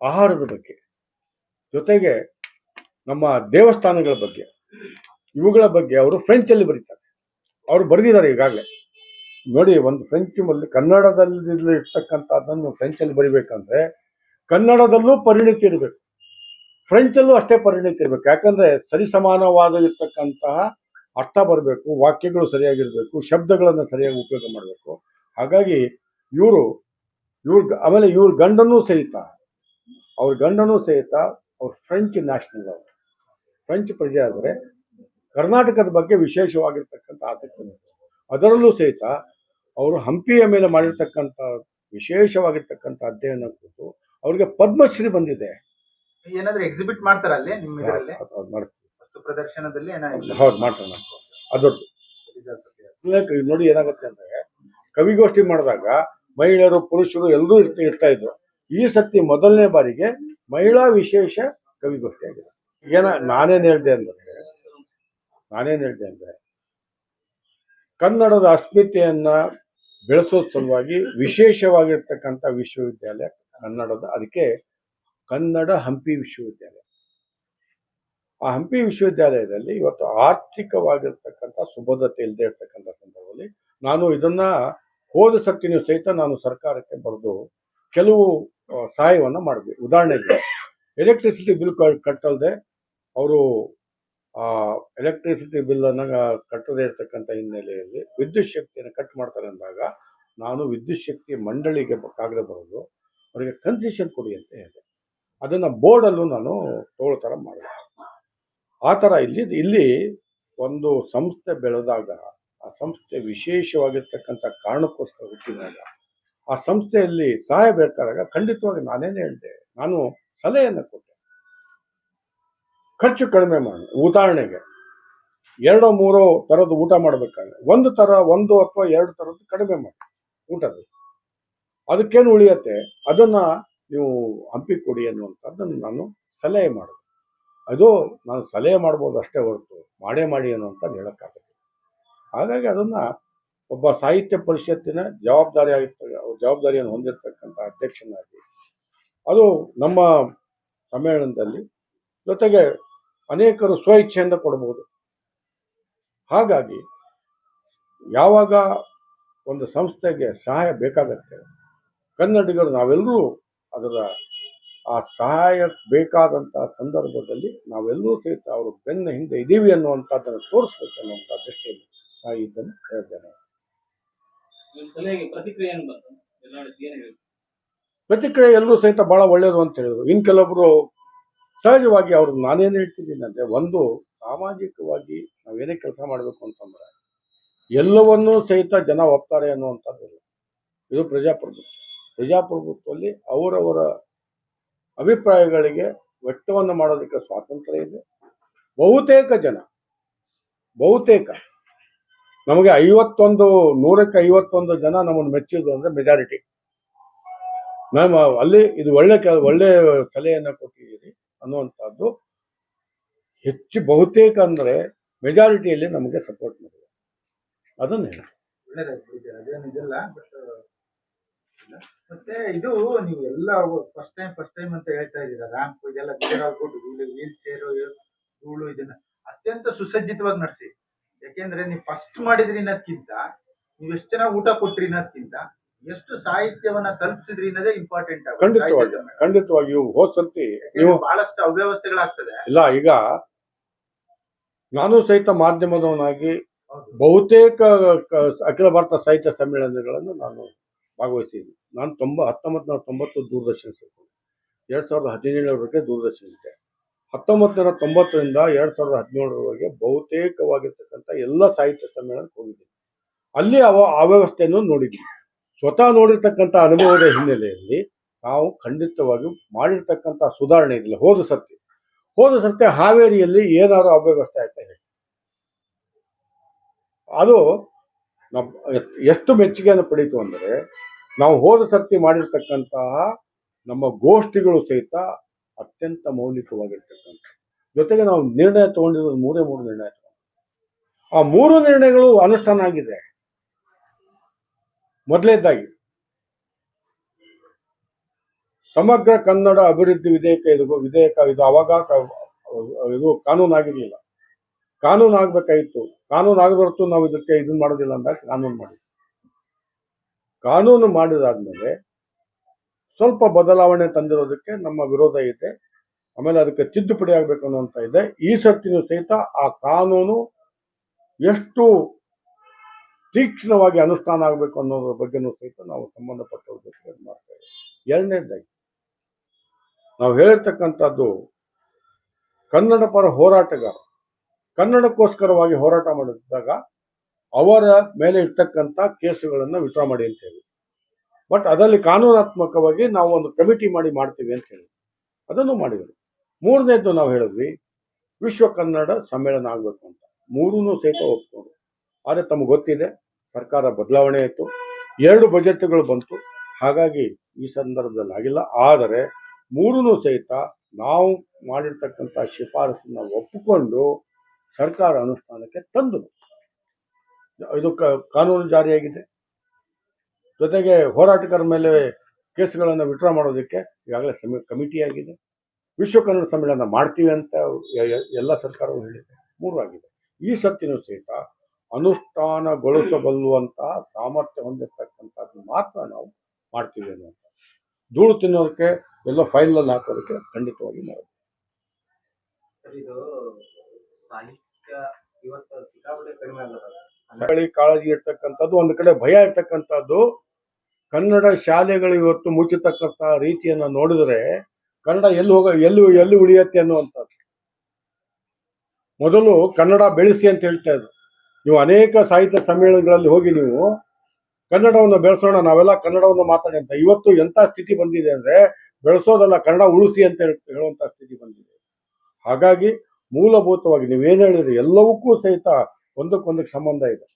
ಆಹಾರದ ಬಗ್ಗೆ ಜೊತೆಗೆ ನಮ್ಮ ದೇವಸ್ಥಾನಗಳ ಬಗ್ಗೆ ಇವುಗಳ ಬಗ್ಗೆ ಅವರು ಫ್ರೆಂಚಲ್ಲಿ ಬರೀತಾರೆ. ಅವರು ಬರೆದಿದ್ದಾರೆ ಈಗಾಗಲೇ. ನೋಡಿ, ಒಂದು ಫ್ರೆಂಚ್ ಮಲ್ಲಿ ಕನ್ನಡದಲ್ಲಿ ಇರ್ತಕ್ಕಂಥದ್ದನ್ನು ಫ್ರೆಂಚಲ್ಲಿ ಬರಿಬೇಕಂದ್ರೆ ಕನ್ನಡದಲ್ಲೂ ಪರಿಣಿತಿ ಇರಬೇಕು. ಫ್ರೆಂಚಲ್ಲೂ ಅಷ್ಟೇ ಪರಿಣಿತಿ ಇರಬೇಕು. ಯಾಕಂದ್ರೆ ಸರಿಸಮಾನವಾದ ಇರ್ತಕ್ಕಂತಹ ಅರ್ಥ ಬರಬೇಕು, ವಾಕ್ಯಗಳು ಸರಿಯಾಗಿರಬೇಕು, ಶಬ್ದಗಳನ್ನು ಸರಿಯಾಗಿ ಉಪಯೋಗ ಮಾಡಬೇಕು. ಹಾಗಾಗಿ ಇವರು, ಇವ್ರ ಆಮೇಲೆ ಇವ್ರ ಗಂಡನೂ ಸಹಿತ, ಅವ್ರ ಗಂಡನೂ ಸಹಿತ ಅವ್ರ ಫ್ರೆಂಚ್ ನ್ಯಾಷನಲ್ ಅವರು. ಫ್ರೆಂಚ್ ಪ್ರಜೆ ಆದರೆ ಕರ್ನಾಟಕದ ಬಗ್ಗೆ ವಿಶೇಷವಾಗಿರ್ತಕ್ಕಂಥ ಆಸಕ್ತಿ. ಅದರಲ್ಲೂ ಸಹಿತ ಅವರು ಹಂಪಿಯ ಮೇಲೆ ಮಾಡಿರ್ತಕ್ಕಂಥ ವಿಶೇಷವಾಗಿರ್ತಕ್ಕಂಥ ಅಧ್ಯಯನ ಕುರಿತು ಅವ್ರಿಗೆ ಪದ್ಮಶ್ರೀ ಬಂದಿದೆ. ಏನಾದ್ರು ಎಕ್ಸಿಬಿಟ್ ಮಾಡ್ತಾರ ಅಲ್ಲಿ ನಿಮ್ಮ ಇದರಲ್ಲಿ. ವಸ್ತು ಪ್ರದರ್ಶನದಲ್ಲಿ ಏನಾದ್ರು ಹೌದು ಮಾಡ್ತಾರೆ ಅದೊಂದು ನೋಡಿ ಏನಾಗುತ್ತೆ ಅಂದ್ರೆ ಕವಿಗೋಷ್ಠಿ ಮಾಡಿದಾಗ ಮಹಿಳೆಯರು ಪುರುಷರು ಎಲ್ಲರೂ ಇರ್ತಾ ಇರ್ತಾ ಇದ್ರು. ಈ ಸತಿ ಮೊದಲನೇ ಬಾರಿಗೆ ಮಹಿಳಾ ವಿಶೇಷ ಕವಿಗೋಷ್ಠಿ ಆಗಿದೆ. ಏನ ನಾನೇನು ಹೇಳ್ದೆ ಅಂದ್ರೆ ನಾನೇನು ಹೇಳ್ದೆ ಅಂದ್ರೆ ಕನ್ನಡದ ಅಸ್ಮಿತೆಯನ್ನ ಬೆಳೆಸೋ ಸಲುವಾಗಿ ವಿಶೇಷವಾಗಿರ್ತಕ್ಕಂಥ ವಿಶ್ವವಿದ್ಯಾಲಯ ಕನ್ನಡದ, ಅದಕ್ಕೆ ಕನ್ನಡ ಹಂಪಿ ವಿಶ್ವವಿದ್ಯಾಲಯ. ಆ ಹಂಪಿ ವಿಶ್ವವಿದ್ಯಾಲಯದಲ್ಲಿ ಇವತ್ತು ಆರ್ಥಿಕವಾಗಿರ್ತಕ್ಕಂಥ ಸುಭದ್ರತೆ ಇಲ್ಲದೆ ಇರ್ತಕ್ಕಂಥ ಸಂದರ್ಭದಲ್ಲಿ ನಾನು ಇದನ್ನ ಹೋದ ಸತ್ತಿನ ಸಹಿತ ನಾನು ಸರ್ಕಾರಕ್ಕೆ ಬರೆದು ಕೆಲವು ಸಹಾಯವನ್ನು ಮಾಡಿದ್ವಿ ಉದಾಹರಣೆಗೆ, ಎಲೆಕ್ಟ್ರಿಸಿಟಿ ಬಿಲ್ ಕಟ್ಟಲ್ದೆ ಅವರು ಎಲೆಕ್ಟ್ರಿಸಿಟಿ ಬಿಲ್ ಅನ್ನ ಕಟ್ಟದೇ ಇರ್ತಕ್ಕಂಥ ಹಿನ್ನೆಲೆಯಲ್ಲಿ ವಿದ್ಯುತ್ ಶಕ್ತಿಯನ್ನು ಕಟ್ ಮಾಡ್ತಾರೆ ಅಂದಾಗ ನಾನು ವಿದ್ಯುತ್ ಶಕ್ತಿ ಮಂಡಳಿಗೆ ಕಾಗದ ಬರೋದು ಅವರಿಗೆ ಕನ್ಸೆಷನ್ ಕೊಡಿ ಅಂತ ಹೇಳಿದೆ. ಅದನ್ನ ಬೋರ್ಡಲ್ಲೂ ನಾನು ತಗೊಳ್ಳೋ ಥರ ಮಾಡಿದೆ. ಆ ಥರ ಇಲ್ಲಿ ಇಲ್ಲಿ ಒಂದು ಸಂಸ್ಥೆ ಬೆಳೆದಾಗ, ಆ ಸಂಸ್ಥೆ ವಿಶೇಷವಾಗಿರ್ತಕ್ಕಂಥ ಕಾರಣಕ್ಕೋಸ್ಕರ ಹುಟ್ಟಿದಾಗ, ಆ ಸಂಸ್ಥೆಯಲ್ಲಿ ಸಹಾಯ ಬೇಕಾದಾಗ ಖಂಡಿತವಾಗಿ ನಾನೇನು ಹೇಳಿದೆ, ನಾನು ಸಲಹೆಯನ್ನು ಕೊಟ್ಟೆ. ಖರ್ಚು ಕಡಿಮೆ ಮಾಡಿ, ಉದಾಹರಣೆಗೆ. ಎರಡೋ, ಮೂರೋ ಥರದ ಊಟ ಮಾಡಬೇಕಾದ್ರೆ, ಒಂದು ಥರ, ಒಂದು ಅಥವಾ ಎರಡು ಥರದ್ದು ಕಡಿಮೆ ಮಾಡಿ ಊಟದ ಅದಕ್ಕೇನು ಉಳಿಯತ್ತೆ? ಅದನ್ನ ನೀವು ಹಂಪಿ ಕೊಡಿ ಅನ್ನುವಂಥದ್ದನ್ನು ನಾನು ಸಲಹೆ ಮಾಡಿದೆ. ಅದು ನಾನು ಸಲಹೆ ಮಾಡ್ಬೋದು ಅಷ್ಟೇ ಹೊರತು, ಮಾಡೇ ಮಾಡಿ ಅನ್ನುವಂಥದ್ದು ಹೇಳೋಕ್ಕಾಗುತ್ತೆ ಹಾಗಾಗಿ ಅದನ್ನ ಒಬ್ಬ ಸಾಹಿತ್ಯ ಪರಿಷತ್ತಿನ ಜವಾಬ್ದಾರಿ ಆಗಿರ್ತ ಜವಾಬ್ದಾರಿಯನ್ನು ಹೊಂದಿರತಕ್ಕಂಥ ಅಧ್ಯಕ್ಷನಾಗಿ, ಅದು ನಮ್ಮ ಸಮ್ಮೇಳನದಲ್ಲಿ ಜೊತೆಗೆ ಅನೇಕರು ಸ್ವ ಇಚ್ಛೆಯಿಂದ ಕೊಡಬಹುದು. ಹಾಗಾಗಿ ಯಾವಾಗ ಒಂದು ಸಂಸ್ಥೆಗೆ ಸಹಾಯ ಬೇಕಾಗತ್ತೆ ಕನ್ನಡಿಗರು ನಾವೆಲ್ಲರೂ ಅದರ ಆ ಸಹಾಯ ಬೇಕಾದಂತಹ ಸಂದರ್ಭದಲ್ಲಿ ನಾವೆಲ್ಲರೂ ಸಹಿತ ಅವರು ಬೆನ್ನ ಹಿಂದೆ ಇದ್ದೀವಿ ಅನ್ನುವಂಥದ್ದನ್ನು ತೋರಿಸ್ಬೇಕು ಅನ್ನುವಂಥ ದೃಷ್ಟಿಯಲ್ಲಿ ನಾನು ಇದನ್ನು ಹೇಳ್ತೇನೆ. ಪ್ರತಿಕ್ರಿಯೆ ಎಲ್ಲರೂ ಸಹಿತ ಬಹಳ ಒಳ್ಳೆಯದು ಅಂತ ಹೇಳಿದರು. ಇನ್ನು ಕೆಲವೊಬ್ರು ಸಹಜವಾಗಿ ಅವ್ರು ನಾನೇನು ಹೇಳ್ತಿದ್ದೀನಿ ಅಂದರೆ ಒಂದು ಸಾಮಾಜಿಕವಾಗಿ ನಾವೇನೇ ಕೆಲಸ ಮಾಡಬೇಕು ಅಂತಂದ್ರೆ ಎಲ್ಲವನ್ನೂ ಸಹಿತ ಜನ ಒಪ್ತಾರೆ ಅನ್ನುವಂಥದ್ದು ಇಲ್ಲ. ಇದು ಪ್ರಜಾಪ್ರಭುತ್ವ. ಪ್ರಜಾಪ್ರಭುತ್ವದಲ್ಲಿ ಅವರವರ ಅಭಿಪ್ರಾಯಗಳಿಗೆ ವ್ಯಕ್ತವನ್ನು ಮಾಡೋದಕ್ಕೆ ಸ್ವಾತಂತ್ರ್ಯ ಇದೆ. ಬಹುತೇಕ ಜನ, ಬಹುತೇಕ, ನಮಗೆ ಐವತ್ತೊಂದು, ನೂರಕ್ಕೆ ಐವತ್ತೊಂದು ಜನ ನಮ್ಮನ್ನು ಮೆಚ್ಚಿದ್ರು ಅಂದ್ರೆ ಮೆಜಾರಿಟಿ ನಮ್ಮ ಅಲ್ಲಿ ಇದು ಒಳ್ಳೆ ಕೆಲ, ಒಳ್ಳೆ ಸಲಹೆಯನ್ನು ಕೊಟ್ಟಿದ್ದೀರಿ ಅನ್ನುವಂಥದ್ದು ಹೆಚ್ಚು ಬಹುತೇಕ ಅಂದರೆ ಮೆಜಾರಿಟಿಯಲ್ಲಿ ನಮಗೆ ಸಪೋರ್ಟ್ ಮಾಡಿದೆ ಅದನ್ನು ಇದೆಲ್ಲ ಬಟ್ ಮತ್ತೆ ಇದು ನೀವು ಎಲ್ಲ ಫಸ್ಟ್ ಟೈಮ್ ಫಸ್ಟ್ ಟೈಮ್ ಅಂತ ಹೇಳ್ತಾ ಇದ್ದೀರಾ? ರ್ಯಾಂಪ್ ಇದೆಲ್ಲ ಕೊಟ್ಟು ಆಗ್ಬಿಟ್ಟು ವೀಲ್ ಚೇರ್ ಧೂಳು ಇದನ್ನ ಅತ್ಯಂತ ಸುಸಜ್ಜಿತವಾಗಿ ನಡೆಸಿ. ಯಾಕೆಂದ್ರೆ ನೀವು ಫಸ್ಟ್ ಮಾಡಿದ್ರಿ ಅನ್ನೋದ್ಕಿಂತ, ನೀವು ಎಷ್ಟು ಚೆನ್ನಾಗಿ ಊಟ ಕೊಟ್ರಿ ಅನ್ನೋದ್ಕಿಂತ ಎಷ್ಟು ಸಾಹಿತ್ಯವನ್ನ ತಲುಪಿಸಿದ್ರಿ ಅನ್ನೋದೇ ಇಂಪಾರ್ಟೆಂಟ್ ಖಂಡಿತವಾಗಿ ಖಂಡಿತವಾಗಿಯೂ ಹೋದ್ ಸರ್ತಿ ನೀವು ಬಹಳಷ್ಟು ಅವ್ಯವಸ್ಥೆಗಳಾಗ್ತದೆ. ಇಲ್ಲ ಈಗ ನಾನು ಸಹಿತ ಮಾಧ್ಯಮದವನಾಗಿ ಬಹುತೇಕ ಅಖಿಲ ಭಾರತ ಸಾಹಿತ್ಯ ಸಮ್ಮೇಳನಗಳನ್ನು ನಾನು ಭಾಗವಹಿಸಿದ್ದೀನಿ. ನಾನು ತೊಂಬ ಹತ್ತೊಂಬತ್ತು ನೂರ ತೊಂಬತ್ತು ದೂರದರ್ಶನ ಸೇರ್ಕೊಂಡು. ಎರಡು ಸಾವಿರದ ಹದಿನೇಳರವರೆಗೆ ದೂರದರ್ಶನ ಇದೆ ಹತ್ತೊಂಬತ್ತು ನೂರ ತೊಂಬತ್ತರಿಂದ ಎರಡು ಸಾವಿರದ ಹದಿನೇಳರವರೆಗೆ ಬಹುತೇಕವಾಗಿರ್ತಕ್ಕಂಥ ಎಲ್ಲ ಸಾಹಿತ್ಯ ಸಮ್ಮೇಳನಕ್ಕೆ ಹೋಗಿದ್ದೀನಿ. ಅಲ್ಲಿ ಅವ ಅವ್ಯವಸ್ಥೆಯನ್ನು ನೋಡಿದ್ದೀನಿ. ಸ್ವತಃ ನೋಡಿರ್ತಕ್ಕಂಥ ಅನುಭವದ ಹಿನ್ನೆಲೆಯಲ್ಲಿ ನಾವು ಖಂಡಿತವಾಗಿ ಮಾಡಿರ್ತಕ್ಕಂಥ ಸುಧಾರಣೆ ಇದೆಯಲ್ಲ ಹೋದ ಸತ್ಯ ಹೋದ ಸತ್ಯ ಹಾವೇರಿಯಲ್ಲಿ ಏನಾದರೂ ಅವ್ಯವಸ್ಥೆ ಆಯ್ತಾ ಹೇಳಿ. ಅದು ಎಷ್ಟು ಮೆಚ್ಚುಗೆಯನ್ನು ಪಡೀತು ಅಂದರೆ, ನಾವು ಹೋದ ಸರ್ತಿ ಮಾಡಿರ್ತಕ್ಕಂತಹ ನಮ್ಮ ಗೋಷ್ಠಿಗಳು ಸಹಿತ ಅತ್ಯಂತ ಮೌಲಿಕವಾಗಿರ್ತಕ್ಕಂಥ. ಜೊತೆಗೆ ನಾವು ನಿರ್ಣಯ ತಗೊಂಡಿರೋದು ಮೂರೇ ಮೂರು ನಿರ್ಣಯ. ಆ ಮೂರು ನಿರ್ಣಯಗಳು ಅನುಷ್ಠಾನ ಆಗಿದೆ. ಮೊದಲೇದಾಗಿ. ಸಮಗ್ರ ಕನ್ನಡ ಅಭಿವೃದ್ಧಿ ವಿಧೇಯಕ ಇದು ವಿಧೇಯಕ ಇದು ಅವಾಗ ಇದು ಕಾನೂನು ಆಗಿರಲಿಲ್ಲ ಕಾನೂನು ಆಗ್ಬೇಕಾಗಿತ್ತು. ಕಾನೂನು ಆಗದ ಹೊರತು ನಾವು ಇದಕ್ಕೆ ಇದನ್ನ ಮಾಡೋದಿಲ್ಲ ಅಂದಾಗ ಕಾನೂನು ಮಾಡಿ ಕಾನೂನು ಮಾಡಿದಾದ್ಮೇಲೆ ಸ್ವಲ್ಪ ಬದಲಾವಣೆ ತಂದಿರೋದಕ್ಕೆ ನಮ್ಮ ವಿರೋಧ ಇದೆ. ಆಮೇಲೆ ಅದಕ್ಕೆ ತಿದ್ದುಪಡಿ ಆಗ್ಬೇಕು ಅನ್ನೋಂತ ಇದೆ. ಈ ಸರ್ತಿನೂ ಸಹಿತ ಆ ಕಾನೂನು ಎಷ್ಟು ತೀಕ್ಷ್ಣವಾಗಿ ಅನುಷ್ಠಾನ ಆಗಬೇಕು ಅನ್ನೋದ್ರ ಬಗ್ಗೆನೂ ಸಹಿತ ನಾವು ಸಂಬಂಧಪಟ್ಟವ್ರ ಜೊತೆ ಮಾಡ್ತೇವೆ ಎರಡನೇದಾಗಿ, ನಾವು ಹೇಳಿರ್ತಕ್ಕಂಥದ್ದು ಕನ್ನಡ ಪರ ಹೋರಾಟಗಾರ, ಕನ್ನಡಕ್ಕೋಸ್ಕರವಾಗಿ ಹೋರಾಟ ಮಾಡಿದಾಗ ಅವರ ಮೇಲೆ ಇರ್ತಕ್ಕಂಥ ಕೇಸುಗಳನ್ನು ವಿಡ್ರಾ ಮಾಡಿ ಅಂತ ಹೇಳಿ. ಬಟ್ ಅದರಲ್ಲಿ ಕಾನೂನಾತ್ಮಕವಾಗಿ ನಾವು ಒಂದು ಕಮಿಟಿ ಮಾಡಿ ಮಾಡ್ತೀವಿ ಅಂತ ಹೇಳಿ. ಅದನ್ನು ಮಾಡಿದರು. ಮೂರನೇದ್ದು ನಾವು ಹೇಳಿದ್ವಿ, ವಿಶ್ವ ಕನ್ನಡ ಸಮ್ಮೇಳನ ಆಗಬೇಕು ಅಂತ. ಮೂರೂ ಸಹಿತ ಒಪ್ಕೊಂಡು ಆದರೆ ತಮಗೆ ಗೊತ್ತಿದೆ, ಸರ್ಕಾರ ಬದಲಾವಣೆ ಆಯಿತು. ಎರಡು ಬಜೆಟ್ಗಳು ಬಂತು. ಹಾಗಾಗಿ ಈ ಸಂದರ್ಭದಲ್ಲಿ ಆಗಿಲ್ಲ. ಆದರೆ ಮೂರೂ ಸಹಿತ ನಾವು ಮಾಡಿರ್ತಕ್ಕಂಥ ಶಿಫಾರಸನ್ನ ಒಪ್ಪಿಕೊಂಡು ಸರ್ಕಾರ ಅನುಷ್ಠಾನಕ್ಕೆ ತಂದು ಇದು ಕಾನೂನು ಜಾರಿಯಾಗಿದೆ. ಜೊತೆಗೆ ಹೋರಾಟಗಾರರ ಮೇಲೆ ಕೇಸುಗಳನ್ನು ವಿಡ್ರಾ ಮಾಡೋದಕ್ಕೆ ಈಗಾಗಲೇ ಸಮಿ ಕಮಿಟಿ ಆಗಿದೆ ವಿಶ್ವ ಕನ್ನಡ ಸಮ್ಮೇಳನ ಮಾಡ್ತೀವಿ ಅಂತ ಎಲ್ಲ ಸರ್ಕಾರವು ಹೇಳಿದೆ. ಮೂರು ಆಗಿದೆ. ಈ ಸತ್ತಿನೂ ಸಹಿತ ಅನುಷ್ಠಾನಗೊಳಿಸಬಲ್ಲುವಂತಹ ಸಾಮರ್ಥ್ಯ ಹೊಂದಿರತಕ್ಕಂಥದ್ದು ಮಾತ್ರ ನಾವು ಮಾಡ್ತೀವಿ ಅನ್ನುವಂಥ ಧೂಳು ತಿನ್ನೋದಕ್ಕೆ ಎಲ್ಲ ಫೈಲಲ್ಲಿ ಹಾಕೋದಕ್ಕೆ ಖಂಡಿತವಾಗಿ ನಾವು ಕಾಳಜಿ ಇರ್ತಕ್ಕಂಥದ್ದು ಒಂದು ಕಡೆ ಭಯ ಇರ್ತಕ್ಕಂಥದ್ದು ಕನ್ನಡ ಶಾಲೆಗಳು ಇವತ್ತು ಮುಚ್ಚತಕ್ಕಂಥ ರೀತಿಯನ್ನು ನೋಡಿದ್ರೆ ಕನ್ನಡ ಎಲ್ಲಿ ಹೋಗ ಎಲ್ಲಿ ಎಲ್ಲಿ ಉಳಿಯತ್ತೆ ಅನ್ನುವಂಥದ್ದು. ಮೊದಲು ಕನ್ನಡ ಬೆಳೆಸಿ ಅಂತ ಹೇಳ್ತಾ ಇದ್ರು. ನೀವು ಅನೇಕ ಸಾಹಿತ್ಯ ಸಮ್ಮೇಳನಗಳಲ್ಲಿ ಹೋಗಿ ನೀವು ಕನ್ನಡವನ್ನು ಬೆಳೆಸೋಣ, ನಾವೆಲ್ಲ ಕನ್ನಡವನ್ನು ಮಾತಾಡಿ ಅಂತ. ಇವತ್ತು ಎಂಥ ಸ್ಥಿತಿ ಬಂದಿದೆ ಅಂದ್ರೆ ಬೆಳೆಸೋದಲ್ಲ, ಕನ್ನಡ ಉಳಿಸಿ ಅಂತ ಹೇಳುವಂತ ಸ್ಥಿತಿ ಬಂದಿದೆ. ಹಾಗಾಗಿ ಮೂಲಭೂತವಾಗಿ ನೀವೇನು ಹೇಳಿದ್ರೆ, ಎಲ್ಲವಕ್ಕೂ ಸಹಿತ ಒಂದಕ್ಕೊಂದಕ್ಕೆ ಸಂಬಂಧ ಇದೆ.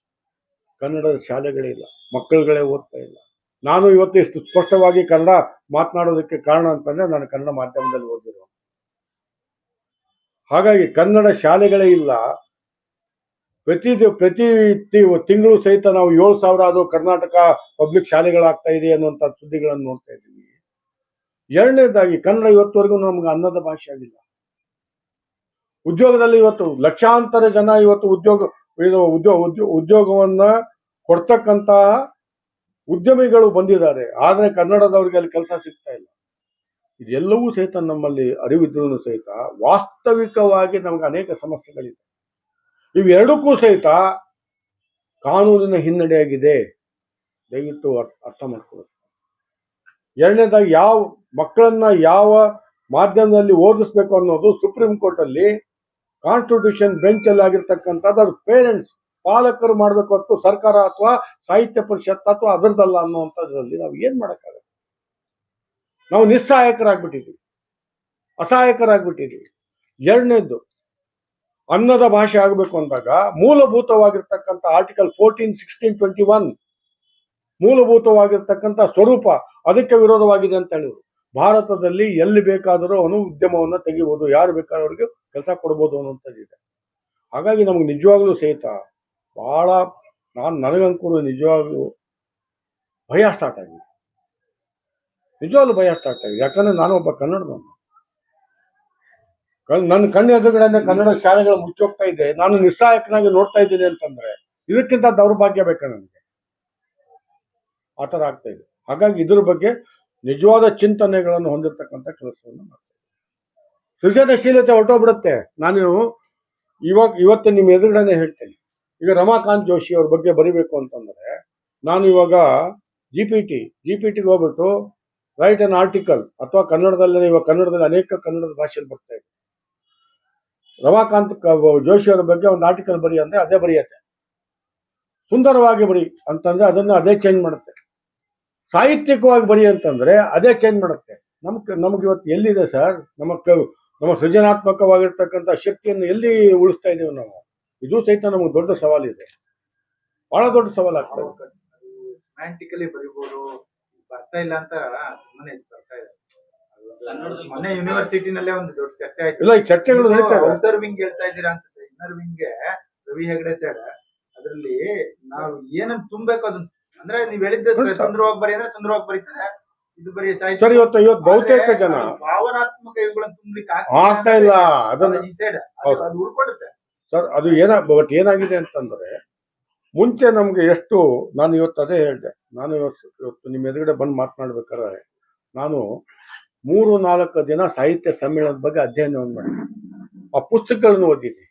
ಕನ್ನಡದ ಶಾಲೆಗಳೇ ಇಲ್ಲ, ಮಕ್ಕಳುಗಳೇ ಓದ್ತಾ ಇಲ್ಲ. ನಾನು ಇವತ್ತು ಇಷ್ಟು ಸ್ಪಷ್ಟವಾಗಿ ಕನ್ನಡ ಮಾತನಾಡೋದಕ್ಕೆ ಕಾರಣ ಅಂತಂದ್ರೆ ನಾನು ಕನ್ನಡ ಮಾಧ್ಯಮದಲ್ಲಿ ಓದಿರೋ ಹಾಗಾಗಿ ಕನ್ನಡ ಶಾಲೆಗಳೇ ಇಲ್ಲ ಪ್ರತಿ ಪ್ರತಿ ತಿಂಗಳು ಸಹಿತ ನಾವು ಏಳು ಸಾವಿರ ಅದು ಕರ್ನಾಟಕ ಪಬ್ಲಿಕ್ ಶಾಲೆಗಳಾಗ್ತಾ ಇದೆ ಅನ್ನುವಂಥ ಸುದ್ದಿಗಳನ್ನು ನೋಡ್ತಾ ಇದ್ದೀವಿ. ಎರಡನೇದಾಗಿ, ಕನ್ನಡ ಇವತ್ತುವರೆಗೂ ನಮ್ಗೆ ಅನ್ನದ ಭಾಷೆ ಆಗಿಲ್ಲ. ಉದ್ಯೋಗದಲ್ಲಿ ಇವತ್ತು ಲಕ್ಷಾಂತರ ಜನ ಇವತ್ತು ಉದ್ಯೋಗ ಉದ್ಯೋಗ ಉದ್ಯೋಗವನ್ನ ಕೊಡ್ತಕ್ಕಂತ ಉದ್ಯಮಿಗಳು ಬಂದಿದ್ದಾರೆ. ಆದರೆ ಕನ್ನಡದವ್ರಿಗೆ ಅಲ್ಲಿ ಕೆಲಸ ಸಿಗ್ತಾ ಇಲ್ಲ. ಇದೆಲ್ಲವೂ ಸಹಿತ ನಮ್ಮಲ್ಲಿ ಅರಿವಿದ್ರೂ ಸಹಿತ ವಾಸ್ತವಿಕವಾಗಿ ನಮ್ಗೆ ಅನೇಕ ಸಮಸ್ಯೆಗಳಿದೆ. ಇವೆರಡಕ್ಕೂ ಸಹಿತ ಕಾನೂನಿನ ಹಿನ್ನಡೆಯಾಗಿದೆ. ದಯವಿಟ್ಟು ಅರ್ಥ ಮಾಡ್ಕೊಳ್ಳಿ ಎರಡನೇದಾಗಿ ಯಾವ ಮಕ್ಕಳನ್ನ ಯಾವ ಮಾಧ್ಯಮದಲ್ಲಿ ಓದಿಸ್ಬೇಕು ಅನ್ನೋದು ಸುಪ್ರೀಂ ಕೋರ್ಟ್ ಅಲ್ಲಿ ಕಾನ್ಸ್ಟಿಟ್ಯೂಷನ್ ಬೆಂಚ್ ಅಲ್ಲಿ ಆಗಿರ್ತಕ್ಕಂಥದ್ದು, ಅದು ಪೇರೆಂಟ್ಸ್ ಪಾಲಕರು ಮಾಡಬೇಕು ಹೊತ್ತು ಸರ್ಕಾರ ಅಥವಾ ಸಾಹಿತ್ಯ ಪರಿಷತ್ ಅಥವಾ ಅದರದಲ್ಲ ಅನ್ನುವಂಥದ್ರಲ್ಲಿ ನಾವು ಏನ್ ಮಾಡೋಕ್ಕಾಗತ್ತೆ ನಾವು ನಿಸ್ಸಹಾಯಕರಾಗ್ಬಿಟ್ಟಿದ್ದೀವಿ ಅಸಹಾಯಕರಾಗ್ಬಿಟ್ಟಿದ್ದೀವಿ ಎರಡನೇದ್ದು ಅನ್ನದ ಭಾಷೆ ಆಗಬೇಕು ಅಂದಾಗ ಮೂಲಭೂತವಾಗಿರ್ತಕ್ಕಂಥ article fourteen sixteen twenty one ಮೂಲಭೂತವಾಗಿರ್ತಕ್ಕಂಥ ಸ್ವರೂಪ ಅದಕ್ಕೆ ವಿರೋಧವಾಗಿದೆ ಅಂತ ಹೇಳಿದ್ರು. ಭಾರತದಲ್ಲಿ ಎಲ್ಲಿ ಬೇಕಾದರೂ ಅವನು ಉದ್ಯಮವನ್ನು ತೆಗಿಬೋದು, ಯಾರು ಬೇಕಾದ್ರೂ ಅವರಿಗೆ ಕೆಲಸ ಕೊಡ್ಬೋದು ಅನ್ನೋಂಥದ್ದಿದೆ ಹಾಗಾಗಿ ನಮ್ಗೆ ನಿಜವಾಗ್ಲೂ ಸಹಿತ ಬಹಳ ನಾನು ನನಗಂಕೂ ನಿಜವಾಗ್ಲೂ ಭಯ ಸ್ಟಾರ್ಟ್ ಆಗಿದೆ. ನಿಜವಾಗ್ಲೂ ಭಯ ಸ್ಟಾರ್ಟ್ ಆಗಿದೆ. ಯಾಕಂದ್ರೆ ನಾನು ಒಬ್ಬ ಕನ್ನಡದವನು. ನನ್ನ ಕಣ್ಣು ಎದುರುಗಡೆ ಕನ್ನಡ ಶಾಲೆಗಳು ಮುಚ್ಚೋಗ್ತಾ ಇದೆ. ನಾನು ನಿಸ್ಸಹಾಯಕನಾಗಿ ನೋಡ್ತಾ ಇದ್ದೀನಿ ಅಂತಂದ್ರೆ ಇದಕ್ಕಿಂತ ದೌರ್ಭಾಗ್ಯ ಬೇಕಾ ನನಗೆ? ಆ ಥರ ಆಗ್ತಾ ಇದೆ. ಹಾಗಾಗಿ ಇದ್ರ ಬಗ್ಗೆ ನಿಜವಾದ ಚಿಂತನೆಗಳನ್ನು ಹೊಂದಿರತಕ್ಕಂಥ ಕೆಲಸವನ್ನು ಮಾಡ್ತಾ ಇದ್ದೀನಿ. ಸೃಜನಶೀಲತೆ ಹೊರಟೋಗ್ಬಿಡುತ್ತೆ. ನಾನು ಇವಾಗ ಇವತ್ತು ನಿಮ್ಮ ಎದುರುಗಡೆ ಹೇಳ್ತೇನೆ. ಈಗ ರಮಾಕಾಂತ್ ಜೋಶಿ ಅವ್ರ ಬಗ್ಗೆ ಬರಿಬೇಕು ಅಂತಂದ್ರೆ ನಾನು ಇವಾಗ G P T G P ಟಿಗೆ ಹೋಗ್ಬಿಟ್ಟು ರೈಟ್ ಅನ್ ಆರ್ಟಿಕಲ್ ಅಥವಾ ಕನ್ನಡದಲ್ಲೇ ಇವಾಗ ಕನ್ನಡದಲ್ಲಿ ಅನೇಕ ಕನ್ನಡದ ಭಾಷೆಯಲ್ಲಿ ಬರ್ತಾ ಇದೆ. ರಮಾಕಾಂತ್ ಜೋಶಿ ಅವರ ಬಗ್ಗೆ ಒಂದು ಆರ್ಟಿಕಲ್ ಬರಿ ಅಂದ್ರೆ ಅದೇ ಬರೆಯತ್ತೆ. ಸುಂದರವಾಗಿ ಬರಿ ಅಂತಂದ್ರೆ ಅದನ್ನ ಅದೇ ಚೇಂಜ್ ಮಾಡುತ್ತೆ. ಸಾಹಿತ್ಯಿಕವಾಗಿ ಬರಿ ಅಂತಂದ್ರೆ ಅದೇ ಚೇಂಜ್ ಮಾಡುತ್ತೆ. ನಮ್ಗೆ ನಮ್ಗೆ ಇವತ್ತು ಎಲ್ಲಿದೆ ಸರ್ ನಮ್ಮ ನಮ್ಮ ಸೃಜನಾತ್ಮಕವಾಗಿರ್ತಕ್ಕಂಥ ಶಕ್ತಿಯನ್ನು ಎಲ್ಲಿ ಉಳಿಸ್ತಾ ಇದ್ದೀವಿ ನಾವು? ಇದು ಸಹಿತ ನಮಗೆ ದೊಡ್ಡ ಸವಾಲಿದೆ. ಬಹಳ ದೊಡ್ಡ ಸವಾಲಾಗ್ತದೆ ಬರ್ತಾ ಇಲ್ಲ ಅಂತ ಬರ್ತಾ ಇದೆ. ಮೊನ್ನೆ ಯೂನಿವರ್ಸಿಟಿನಲ್ಲೇ ಒಂದು ದೊಡ್ಡ ಚರ್ಚೆ ಆಯ್ತು. ಇಲ್ಲ ಈ ಚರ್ಚೆಗಳು ನಡೀತಾ ಔಟರ್ ವಿಂಗ್ ಹೇಳ್ತಾ ಇದ್ದೀರಾ ಅನ್ಸುತ್ತೆ. ಇನ್ನರ್ ವಿಂಗ್ಗೆ ರವಿ ಹೆಗಡೆ ಸರ್ ಅದ್ರಲ್ಲಿ ನಾವು ಏನನ್ ತುಂಬಬೇಕು ಅದನ್ನ ಅಂದ್ರೆ ನೀವ್ ಹೇಳಿದ್ದೆ ಸರ್. ಸುಂದರವಾಗಿ ಬರಿ ಅಂದ್ರೆ ಸುಂದರವಾಗಿ ಬರೀತಾರೆ. ಇದು ಬರೀ ಸಾಹಿತ್ಯ ಸರ್ ಇವತ್ತು ಇವತ್ತು ಬಹುತೇಕ ಆದ್ರೆ ಜನ ಅದು ಭಾವನಾತ್ಮಕ ಇವುಗಳನ್ನ ತುಂಬಲಿಕ್ಕೆ ಆಗ್ತಾ ಇಲ್ಲ. ಅದನ್ನ ಈ ಸೈಡ್ ಹೌದು. ಅದು ಉಳ್ಕೊಡುತ್ತೆ ಸರ್ ಅದು ಏನ ಬಟ್ ಏನಾಗಿದೆ ಅಂತಂದ್ರೆ ಮುಂಚೆ ನಮ್ಗೆ ಎಷ್ಟು ನಾನು ಇವತ್ತು ಅದೇ ಹೇಳಿದೆ. ನಾನು ಇವತ್ತು ಇವತ್ತು ನಿಮ್ಮ ಎದುರುಗಡೆ ಬಂದು ಮಾತನಾಡ್ಬೇಕಾದ್ರೆ ನಾನು ಮೂರು ನಾಲ್ಕು ದಿನ ಸಾಹಿತ್ಯ ಸಮ್ಮೇಳನದ ಬಗ್ಗೆ ಅಧ್ಯಯನವನ್ನು ಮಾಡಿದೆ. ಆ ಪುಸ್ತಕಗಳನ್ನು ಓದಿದ್ದೆ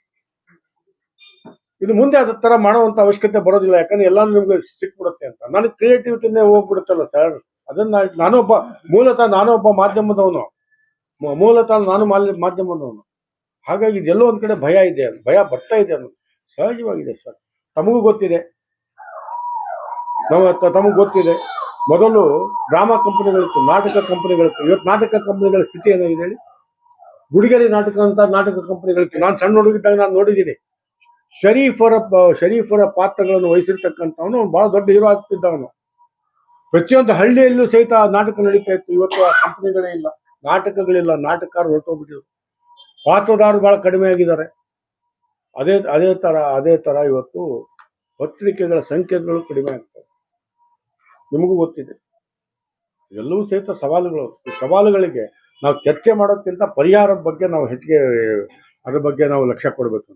ಇದು ಮುಂದೆ ಅದ ತರ ಮಾಡುವಂತ ಅವಶ್ಯಕತೆ ಬರೋದಿಲ್ಲ, ಯಾಕಂದ್ರೆ ಎಲ್ಲ ನಿಮ್ಗೆ ಸಿಕ್ಬಿಡುತ್ತೆ ಅಂತ. ನನಗೆ ಕ್ರಿಯೇಟಿವಿಟಿನೇ ಹೋಗ್ಬಿಡುತ್ತಲ್ಲ ಸರ್ ಅದನ್ನ ನಾನೊಬ್ಬ, ಮೂಲತಃ ನಾನೊಬ್ಬ ಮಾಧ್ಯಮದವನು. ಮೂಲತಃ ನಾನು ಮಾಧ್ಯಮದವನು. ಹಾಗಾಗಿ ಇದೆಲ್ಲೋ ಒಂದ್ ಕಡೆ ಭಯ ಇದೆ, ಭಯ ಬರ್ತಾ ಇದೆ ಅನ್ನೋದು ಸಹಜವಾಗಿದೆ ಸರ್ ತಮಗೂ ಗೊತ್ತಿದೆ. ತಮಗೆ ಗೊತ್ತಿದೆ. ಮೊದಲು ಡ್ರಾಮಾ ಕಂಪನಿಗಳಿತ್ತು, ನಾಟಕ ಕಂಪನಿಗಳಿತ್ತು. ಇವತ್ತು ನಾಟಕ ಕಂಪನಿಗಳ ಸ್ಥಿತಿ ಏನಾಗಿದೆ ಹೇಳಿ? ಗುಡಿಗೆರೆ ನಾಟಕ ಅಂತ ನಾಟಕ ಕಂಪನಿಗಳಿತ್ತು. ನಾನು ಸಣ್ಣ ಹುಡುಗಿದ್ದಾಗ ನಾನು ನೋಡಿದ್ದೀನಿ. ಶರೀಫರ ಶರೀಫರ ಪಾತ್ರಗಳನ್ನು ವಹಿಸಿರ್ತಕ್ಕಂಥವನು ಬಹಳ ದೊಡ್ಡ ಹೀರೋ ಆಗ್ತಿದ್ದವನು. ಪ್ರತಿಯೊಂದು ಹಳ್ಳಿಯಲ್ಲೂ ಸಹಿತ ನಾಟಕ ನಡೀತಾ ಇತ್ತು. ಇವತ್ತು ಆ ಕಂಪನಿಗಳೇ ಇಲ್ಲ. ನಾಟಕಗಳಿಲ್ಲ. ನಾಟಕರು ಹೊರಟೋಗ್ಬಿಟ್ಟಿದ್ರು. ಪಾತ್ರದಾರರು ಬಹಳ ಕಡಿಮೆ ಆಗಿದ್ದಾರೆ. ಅದೇ ಅದೇ ತರ ಅದೇ ತರ ಇವತ್ತು ಪತ್ರಿಕೆಗಳ ಸಂಖ್ಯೆಗಳು ಕಡಿಮೆ ಆಗ್ತವೆ ನಿಮಗೂ ಗೊತ್ತಿದೆ. ಎಲ್ಲವೂ ಸಹಿತ ಸವಾಲುಗಳು. ಈ ಸವಾಲುಗಳಿಗೆ ನಾವು ಚರ್ಚೆ ಮಾಡೋಕ್ಕಿಂತ ಪರಿಹಾರದ ಬಗ್ಗೆ ನಾವು ಹೆಚ್ಚಿಗೆ, ಅದ್ರ ಬಗ್ಗೆ ನಾವು ಲಕ್ಷ್ಯ ಕೊಡಬೇಕು